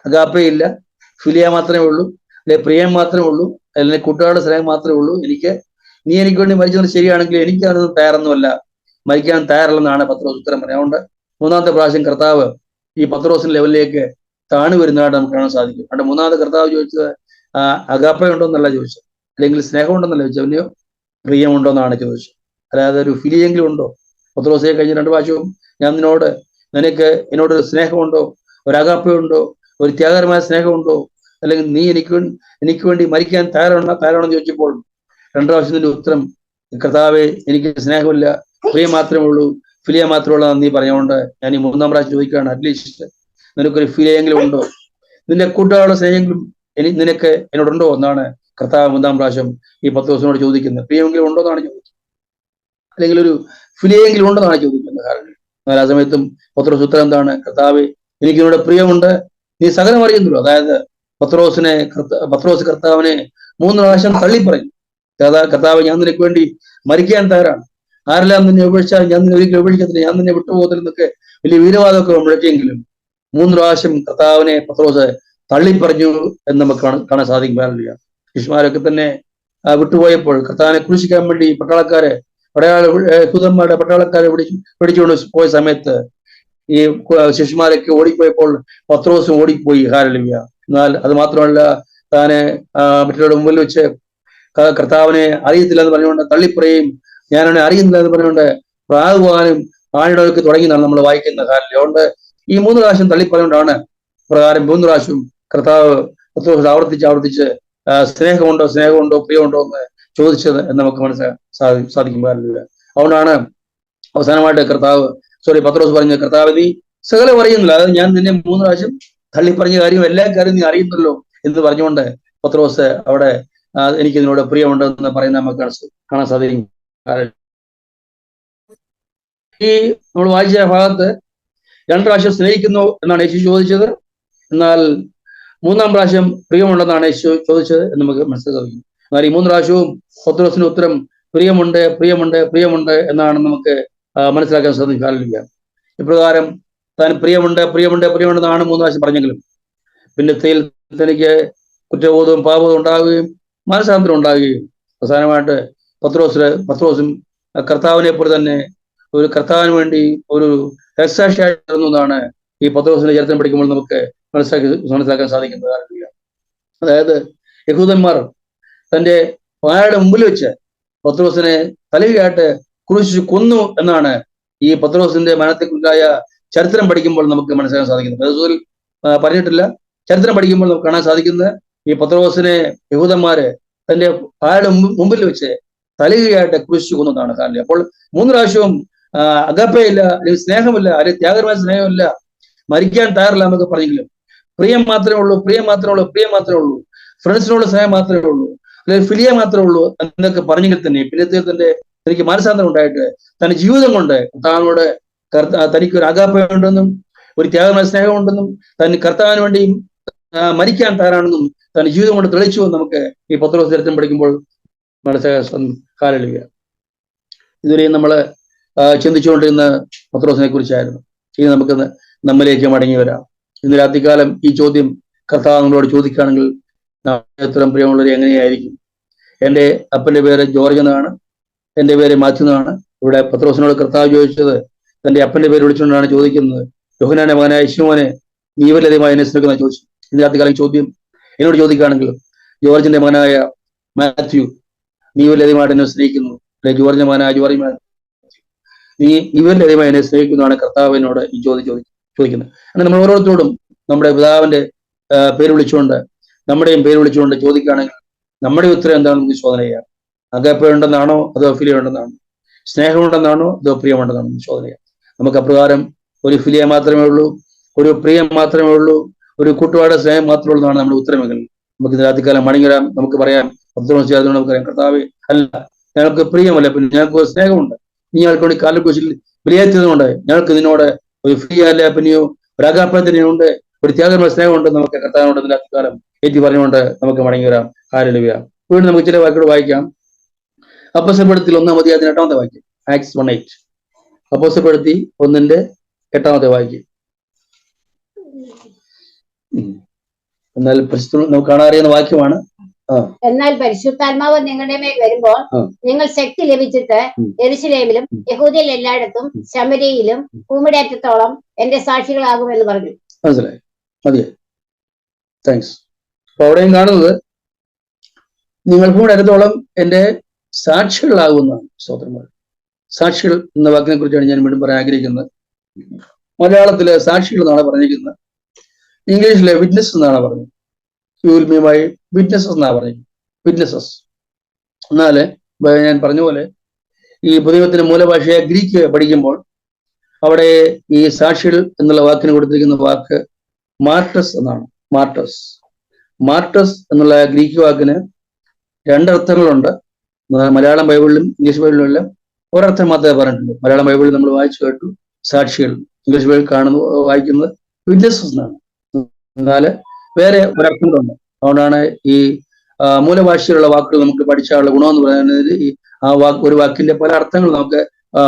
അകാപ്പയില്ല ഫിലിയ മാത്രമേ ഉള്ളൂ. അല്ലെ പ്രിയം മാത്രമേ ഉള്ളൂ. അല്ലെങ്കിൽ കൂട്ടുകാരുടെ സ്നേഹം മാത്രമേ ഉള്ളൂ. എനിക്ക് നീ എനിക്ക് വേണ്ടി മരിച്ചത് ശരിയാണെങ്കിൽ എനിക്ക് അതിനൊന്നും തയ്യാറൊന്നുമല്ല. മരിക്കാൻ തയ്യാറല്ലെന്നാണ് പത്രോസ് ഉത്തരം പറയുന്നത് അതുകൊണ്ട് മൂന്നാമത്തെ പ്രാവശ്യം കർത്താവ് ഈ പത്രോസിന്റെ ലെവലിലേക്ക് താണു വരുന്നതായിട്ട് നമുക്ക് കാണാൻ സാധിക്കും. അവിടെ മൂന്നാമത് കർത്താവ് ചോദിച്ചത് അഗാപ്പയുണ്ടോ എന്നല്ല ചോദിച്ചത്. അല്ലെങ്കിൽ സ്നേഹമുണ്ടോന്നല്ല ചോദിച്ചത്. അവന് പ്രിയമുണ്ടോ എന്നാണ് ചോദിച്ചത്. അല്ലാതെ ഒരു ഫിലിയെങ്കിലും ഉണ്ടോ? പത്രോസയെ കഴിഞ്ഞ രണ്ട് പ്രാവശ്യവും ഞാൻ നിന്നോട് നിനക്ക് എന്നോട് ഒരു സ്നേഹമുണ്ടോ? ഒരു അഗാപ്പയുണ്ടോ? ഒരു ത്യാഗകരമായ സ്നേഹമുണ്ടോ? അല്ലെങ്കിൽ നീ എനിക്ക് എനിക്ക് വേണ്ടി മരിക്കാൻ തയ്യാറാണോ തയ്യാറാണെന്ന് ചോദിച്ചപ്പോൾ രണ്ടു പ്രാവശ്യത്തിന്റെ ഉത്തരം കർത്താവെ എനിക്ക് സ്നേഹമില്ല. പ്രിയ മാത്രമേ ഉള്ളൂ. ഫിലിയ മാത്രമേ ഉള്ളൂ നീ പറഞ്ഞുകൊണ്ട് ഞാൻ ഈ മൂന്നാം പ്രാവശ്യം ചോദിക്കുകയാണ്. അറ്റ്ലീസ്റ്റ് നിനക്കൊരു ഫിലിയെങ്കിലും ഉണ്ടോ നിന്റെ കൂട്ടുകാരുടെ സ്നേഹമെങ്കിലും നിനക്ക് എന്നോടുണ്ടോ എന്നാണ് കർത്താവ് മൂന്നാം പ്രാവശ്യം ഈ പത്ത് ദിവസത്തിനോട് ചോദിക്കുന്നത്. പ്രിയമെങ്കിലും ഉണ്ടോ എന്നാണ് ചോദിക്കുന്നത്. അല്ലെങ്കിൽ ഒരു ഫിലിയെങ്കിലും ഉണ്ടോ എന്നാണ് ചോദിക്കുന്നത്. കാരണം എന്നാൽ ആ സമയത്തും പത്രോസ് ഉത്തരം എന്താണ്? കർത്താവ് എനിക്ക് നിന്നോട് പ്രിയമുണ്ട്. നീ സകലം അറിയുന്നുള്ളൂ. അതായത് പത്രോസിനെ പത്രോസ് കർത്താവിനെ മൂന്ന് പ്രാവശ്യം തള്ളിപ്പറഞ്ഞു. കർത്താ- കർത്താവ് ഞാൻ നിനക്ക് വേണ്ടി മരിക്കാൻ തയ്യാറാണ്. ആരെല്ലാം നിന്നെ ഉപേക്ഷിച്ചാൽ ഞാൻ നിന്നെ ഒരിക്കലും ഉപേക്ഷിക്കത്തില്ല. ഞാൻ നിന്നെ വിട്ടുപോകത്തില്ലെന്നൊക്കെ വലിയ വീരവാദമൊക്കെ മുഴക്കിയെങ്കിലും മൂന്ന് പ്രാവശ്യം കർത്താവിനെ പത്രോസ് തള്ളിപ്പറഞ്ഞു എന്ന് നമുക്ക് കാണാൻ സാധിക്കും വേറെ ശിശുമാരൊക്കെ തന്നെ വിട്ടുപോയപ്പോൾ കർത്താവിനെ കുരിശിക്കാൻ വേണ്ടി പട്ടാളക്കാരെ പടയാള കുതന്മാരുടെ പട്ടാളക്കാരെ പിടിച്ചു പിടിച്ചുകൊണ്ട് പോയ സമയത്ത് ഈ കു- ശിശുമാരൊക്കെ ഓടിപ്പോയപ്പോൾ പത്രോസും ഓടിപ്പോയി. ഹാരലിയ എന്നാൽ അത് മാത്രമല്ല താനെ മറ്റുള്ളവരുടെ മുമ്പിൽ വെച്ച് കർത്താവിനെ അറിയത്തില്ല എന്ന് പറഞ്ഞുകൊണ്ട് തള്ളിപ്പറയും അവനെ അറിയുന്നില്ല എന്ന് പറഞ്ഞുകൊണ്ട് പ്രാകുവാനും ആണിടൊക്കെ തുടങ്ങി നമ്മൾ വായിക്കുന്ന കാര്യം അതുകൊണ്ട് ഈ മൂന്ന് പ്രാവശ്യം തള്ളിപ്പറഞ്ഞുകൊണ്ടാണ് പ്രകാരം മൂന്ന് പ്രാവശ്യം കർത്താവ് ആവർത്തിച്ച് ആവർത്തിച്ച് സ്നേഹമുണ്ടോ സ്നേഹമുണ്ടോ പ്രിയമുണ്ടോ എന്ന് ചോദിച്ചത് എന്ന് നമുക്ക് മനസ്സിലാക്കാൻ സാധി സാധിക്കും അതുകൊണ്ടാണ് അവസാനമായിട്ട് കർത്താവ് സോറി പത്രോസ് പറഞ്ഞ കർത്താവ് നീ സകലം അറിയുന്നില്ല അതായത് ഞാൻ നിന്നെ മൂന്ന് പ്രാവശ്യം തള്ളി പറഞ്ഞ കാര്യം എല്ലാ കാര്യം നീ അറിയുന്നല്ലോ എന്ന് പറഞ്ഞുകൊണ്ട് പത്രോസ് അവിടെ എനിക്ക് ഇതിനോട് പ്രിയമുണ്ടെന്ന് പറയുന്ന നമുക്ക് കാണാൻ സാധിക്കും. ഈ നമ്മൾ വായിച്ച ഭാഗത്ത് രണ്ട് പ്രാവശ്യം സ്നേഹിക്കുന്നു എന്നാണ് യേശു ചോദിച്ചത്. എന്നാൽ മൂന്നാം പ്രാവശ്യം പ്രിയമുണ്ടെന്നാണ് യേശു ചോദിച്ചത് എന്ന് നമുക്ക് മനസ്സിലാക്കി എന്നാൽ ഈ മൂന്ന് പ്രാവശ്യവും പത്രോസിന് ഉത്തരം പ്രിയമുണ്ട് പ്രിയമുണ്ട് പ്രിയമുണ്ട് എന്നാണ് നമുക്ക് മനസ്സിലാക്കാൻ സാധിക്കാറില്ല ഇപ്രകാരം താൻ പ്രിയമുണ്ട് പ്രിയമുണ്ട് പ്രിയമുണ്ടെന്നാണ് മൂന്ന് പ്രാവശ്യം പറഞ്ഞെങ്കിലും പിന്നത്തേൽ തനിക്ക് കുറ്റബോധവും പാപവും ഉണ്ടാവുകയും മനസ്സാന്തരം ഉണ്ടാകുകയും അവസാനമായിട്ട് പത്രോസിന് പത്രോസും കർത്താവിനെ പോലെ തന്നെ ഒരു കർത്താവിന് വേണ്ടി ഒരു രക്തസാക്ഷിയായി തീർന്നു എന്നാണ് ഈ പത്രോസിന്റെ ചരിത്രം പഠിക്കുമ്പോൾ നമുക്ക് മനസ്സിലാക്കി മനസ്സിലാക്കാൻ സാധിക്കുന്നത്. അതായത് യഹൂദന്മാർ തന്റെ വായയുടെ മുമ്പിൽ വെച്ച് പത്രോസിനെ തലകയായിട്ട് ക്രൂശിച്ച് കൊന്നു എന്നാണ് ഈ പത്രോസിന്റെ മരണത്തെക്കുറിച്ചായ ചരിത്രം പഠിക്കുമ്പോൾ നമുക്ക് മനസ്സിലാക്കാൻ സാധിക്കുന്നത്. റസൂൽ പറഞ്ഞിട്ടില്ല. ചരിത്രം പഠിക്കുമ്പോൾ നമുക്ക് കാണാൻ സാധിക്കുന്നത് ഈ പത്രോസിനെ യഹൂദന്മാര് തന്റെ വായയുടെ മുമ്പ് മുമ്പിൽ വെച്ച് തലകയായിട്ട് കൊന്നു എന്നാണ് കാരണം അപ്പോൾ മൂന്ന് പ്രാവശ്യവും ആ, അഗപ്പയില്ല അല്ലെങ്കിൽ സ്നേഹമില്ല അല്ലെങ്കിൽ ത്യാഗരമായ സ്നേഹമില്ല. മരിക്കാൻ തയ്യാറില്ല എന്നൊക്കെ പറഞ്ഞെങ്കിലും. പ്രിയം മാത്രമേ ഉള്ളൂ പ്രിയം മാത്രമേ ഉള്ളൂ പ്രിയം മാത്രമേ ഉള്ളൂ. ഫ്രണ്ട്സിനോട് സ്നേഹം മാത്രമേ ഉള്ളൂ. അല്ലെങ്കിൽ ഫിലിയ മാത്രമേ ഉള്ളൂ എന്നൊക്കെ പറഞ്ഞെങ്കിൽ തന്നെ പിന്നെ തന്റെ തനിക്ക് മാനസാന്തരം ഉണ്ടായിട്ട് തന്റെ ജീവിതം കൊണ്ട് താനോട് തനിക്ക് ഒരു അഗാപ്പയുണ്ടെന്നും ഒരു ത്യാഗമായ സ്നേഹമുണ്ടെന്നും തന്നെ കർത്താവിന് വേണ്ടിയും മരിക്കാൻ തയ്യാറാണെന്നും തന്റെ ജീവിതം കൊണ്ട് തെളിച്ചു എന്ന് നമുക്ക് ഈ പത്രോസ് ചരിത്രം പഠിക്കുമ്പോൾ മനസ്സിലാക്കാൻ കാലില്ല ഇതുവരെയും നമ്മൾ ചിന്തിച്ചുകൊണ്ടിരുന്ന പത്രോസിനെ കുറിച്ചായിരുന്നു ഇനി നമുക്ക് ന- നമ്മിലേക്ക് മടങ്ങി വരാം. ഇന്ന് രാത്രികാലം ഈ ചോദ്യം കർത്താവ് നമ്മളോട് ചോദിക്കുകയാണെങ്കിൽ എത്ര പ്രിയമുള്ളവർ എങ്ങനെയായിരിക്കും? എന്റെ അപ്പന്റെ പേര് ജോർജ് എന്നാണ്. എന്റെ പേര് മാത്യു എന്നാണ്. ഇവിടെ പത്രോസിനോട് കർത്താവ് ചോദിച്ചത് തന്റെ അപ്പന്റെ പേര് വിളിച്ചുകൊണ്ടാണ് ചോദിക്കുന്നത്. യോഹനാന്റെ മകനായ ശിവനെ നീ ഇവരധികമായി എന്നെ സ്നേഹിക്കുന്ന ചോദിച്ചു. ഇന്ന് രാത്രികാലം ചോദ്യം എന്നോട് ചോദിക്കുകയാണെങ്കിൽ ജോർജിന്റെ മകനായ മാത്യു നീ ഇവരധികമായിട്ട് എന്നെ സ്നേഹിക്കുന്നു. അല്ലെ ജോർജിന്റെ മകനായ ജോർജ് മാത്യു? നീ ഇവന്റെ ദൈവം എന്നെ സ്നേഹിക്കുന്നതാണ് കർത്താവിനോട് ഈ ചോദ്യം ചോദി ചോദിക്കുന്നത്. അങ്ങനെ നമ്മൾ ഓരോരുത്തരോടും നമ്മുടെ പിതാവിന്റെ പേര് വിളിച്ചുകൊണ്ട് നമ്മുടെയും പേര് വിളിച്ചുകൊണ്ട് ചോദിക്കുകയാണെങ്കിൽ നമ്മുടെ ഉത്തരം എന്താണെന്ന് നമുക്ക് ചോദന ചെയ്യാം. അകപ്പയുണ്ടെന്നാണോ? അതോ ഫിലിയ ഉണ്ടെന്നാണോ സ്നേഹമുണ്ടെന്നാണോ? അതോ പ്രിയമുണ്ടെന്നാണോ എന്ന് ചോദന ചെയ്യാം. നമുക്ക് അപ്രകാരം ഒരു ഫിലിയ മാത്രമേ ഉള്ളൂ ഒരു പ്രിയം മാത്രമേ ഉള്ളൂ ഒരു കൂട്ടുപാട് സ്നേഹം മാത്രമേ ഉള്ളൂ എന്നാണ് നമ്മുടെ ഉത്തരമെങ്കിൽ. നമുക്ക് ഇന്ന് രാത്രികാലം മടങ്ങി വരാം നമുക്ക് പറയാം അബ്ദുൾ നമുക്ക് നമുക്കറിയാം കർത്താവ് അല്ല ഞങ്ങൾക്ക് പ്രിയമല്ല പിന്നെ ഞങ്ങൾക്ക് സ്നേഹമുണ്ട്. നീ കൊണ്ട് കാലക്കുശിൽ വിലയിരുത്തിയതുകൊണ്ട് ഞങ്ങൾക്ക് നിന്നോട് ഒരു ഫ്രീ അല്ല പിന്നെയോ ഒരു അകാപ്പത്തിനുണ്ട് ഒരു ത്യാഗമായ സ്നേഹമുണ്ട് നമുക്ക് കർത്താവിനോട് ഇതിന്റെ അധികാരം ഏറ്റി പറഞ്ഞുകൊണ്ട് നമുക്ക് മടങ്ങി വരാം. ഹാരലുക വീണ്ടും നമുക്ക് ചില വാക്കുകൾ വായിക്കാം. അപ്പസപ്പെടുത്തിൽ ഒന്നാം അധ്യായത്തിന് എട്ടാമത്തെ വാക്യം ആക്സ് വൺ എയ്റ്റ് അപ്പോസപ്പെടുത്തി ഒന്നിന്റെ എട്ടാമത്തെ വാക്യം. എന്നാൽ നമുക്ക് കാണാറിയുന്ന വാക്യമാണ് എന്നാൽ പരിശുദ്ധാത്മാവ് നിങ്ങളുടെ മേൽ വരുമ്പോൾ നിങ്ങൾ ശക്തി ലഭിച്ചിട്ട് ഉം. യഹൂദിയിൽ എല്ലായിടത്തും. ശമരിയിലും ഭൂമിടേറ്റത്തോളം എന്റെ സാക്ഷികളാകുമെന്ന് പറഞ്ഞു. മനസ്സിലായി? മതിയെ? താങ്ക്സ് അപ്പൊ അവിടെയും കാണുന്നത് നിങ്ങൾ കൂടെത്തോളം എന്റെ സാക്ഷികളാകുന്നതാണ് സ്തോത്രങ്ങൾ. സാക്ഷികൾ എന്ന വാക്കിനെ കുറിച്ചാണ് ഞാൻ വീണ്ടും പറയാൻ ആഗ്രഹിക്കുന്നത്. മലയാളത്തിലെ സാക്ഷികൾ എന്നാണ് പറഞ്ഞിരിക്കുന്നത്. ഇംഗ്ലീഷിലെ വിറ്റ്നസ് എന്നാണ് പറഞ്ഞത് you will me my witnesses എന്നാ പറയുന്നത് വിറ്റ്നസസ് എന്നാൽ ഞാൻ പറഞ്ഞ പോലെ ഈ പുതിയത്തിന്റെ മൂലഭാഷയെ ഗ്രീക്ക് പഠിക്കുമ്പോൾ അവിടെ ഈ സാക്ഷികൾ എന്നുള്ള വാക്കിന് കൊടുത്തിരിക്കുന്ന വാക്ക് മാർട്ടസ് എന്നാണ്. മാർട്ടസ്. മാർട്ടസ് എന്നുള്ള ഗ്രീക്ക് വാക്കിന് രണ്ടർത്ഥങ്ങളുണ്ട്. മലയാളം ബൈബിളിലും ഇംഗ്ലീഷ് ബൈബിളിലും എല്ലാം ഒരർത്ഥം മാത്രമേ പറഞ്ഞിട്ടുള്ളൂ. മലയാളം ബൈബിളിൽ നമ്മൾ വായിച്ചു കേട്ടു സാക്ഷികൾ. ഇംഗ്ലീഷ് ബൈബിൾ കാണുന്നു വായിക്കുന്നത് വിദ്യാസ് എന്നാണ്. എന്നാൽ വേറെ ഒരർത്ഥം ഉണ്ട് അതുകൊണ്ടാണ് ഈ മൂലഭാഷയിലുള്ള വാക്കുകൾ നമുക്ക് പഠിച്ചാലുള്ള ഗുണമെന്ന് പറയുന്നത് ഈ ആ വാക്ക് ഒരു വാക്കിന്റെ പല അർത്ഥങ്ങൾ നമുക്ക്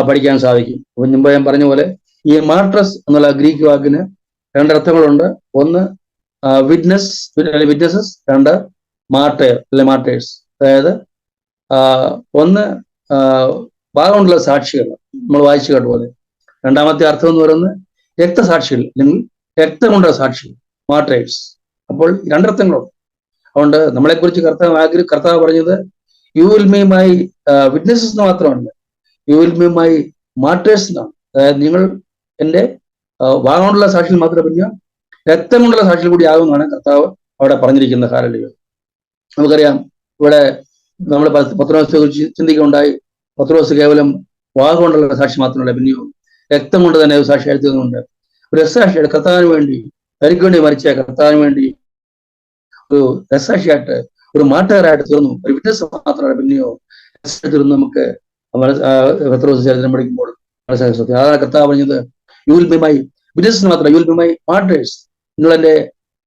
പഠിക്കാൻ സാധിക്കും. മുമ്പ് ഞാൻ പറഞ്ഞ പോലെ ഈ മാർട്രസ് എന്നുള്ള ഗ്രീക്ക് വാക്കിന് രണ്ടർത്ഥങ്ങളുണ്ട് ഒന്ന് വിറ്റ്നസ് വിറ്റ്നസസ് രണ്ട് മാർട്ടയർ അല്ലെ മാർട്ടേഴ്സ് അതായത് ഒന്ന് ഭാഗമുള്ള സാക്ഷികൾ നമ്മൾ വായിച്ചു കേട്ട പോലെ. രണ്ടാമത്തെ അർത്ഥം എന്ന് പറയുന്നത് രക്തസാക്ഷികൾ അല്ലെങ്കിൽ രക്തമുണ്ട സാക്ഷികൾ മാർട്ടേഴ്സ് അപ്പോൾ രണ്ടർത്ഥങ്ങളുണ്ട്. അതുകൊണ്ട് നമ്മളെക്കുറിച്ച് കർത്താവ് ആഗ്രഹം കർത്താവ് പറഞ്ഞത് you will me my witnesses എന്ന് മാത്രമല്ല you will me my martyrs എന്നാണ് അതായത് നിങ്ങൾ എന്റെ ആ, വാഗോണ്ടുള്ള സാക്ഷിയിൽ മാത്രമേ പിന്നെ രക്തം കൊണ്ടുള്ള സാക്ഷിയിൽ കൂടി ആകുമെന്നാണ് കർത്താവ് അവിടെ പറഞ്ഞിരിക്കുന്ന കാലടികൾ നമുക്കറിയാം ഇവിടെ നമ്മൾ പത്രോസിനെ കുറിച്ച് ചിന്തിക്കുകയുണ്ടായി. പത്രോസ് കേവലം വാഗോണ്ടുള്ള സാക്ഷി മാത്രമല്ല പിന്നെയോ രക്തം കൊണ്ട് തന്നെ സാക്ഷി എഴുതുന്നുണ്ട് ഒരു രസാക്ഷിയുടെ കർത്താവിന് വേണ്ടി തനിക്ക് വേണ്ടി മരിച്ച കർത്താവിന് വേണ്ടി ഒരു രസാക്ഷിയായിട്ട് ഒരു മാട്ടുകാരായിട്ട് തീർന്നു. ഒരു വിറ്റ്നസ് മാത്രമാണ് പിന്നെയോ തീർന്നു നമുക്ക് പത്രോസ് ചരിത്രം പഠിക്കുമ്പോൾ. അതാണ് കർത്താവ് പറഞ്ഞത് you will be my witness മാത്രം you will be my martyrs നിങ്ങൾ എന്റെ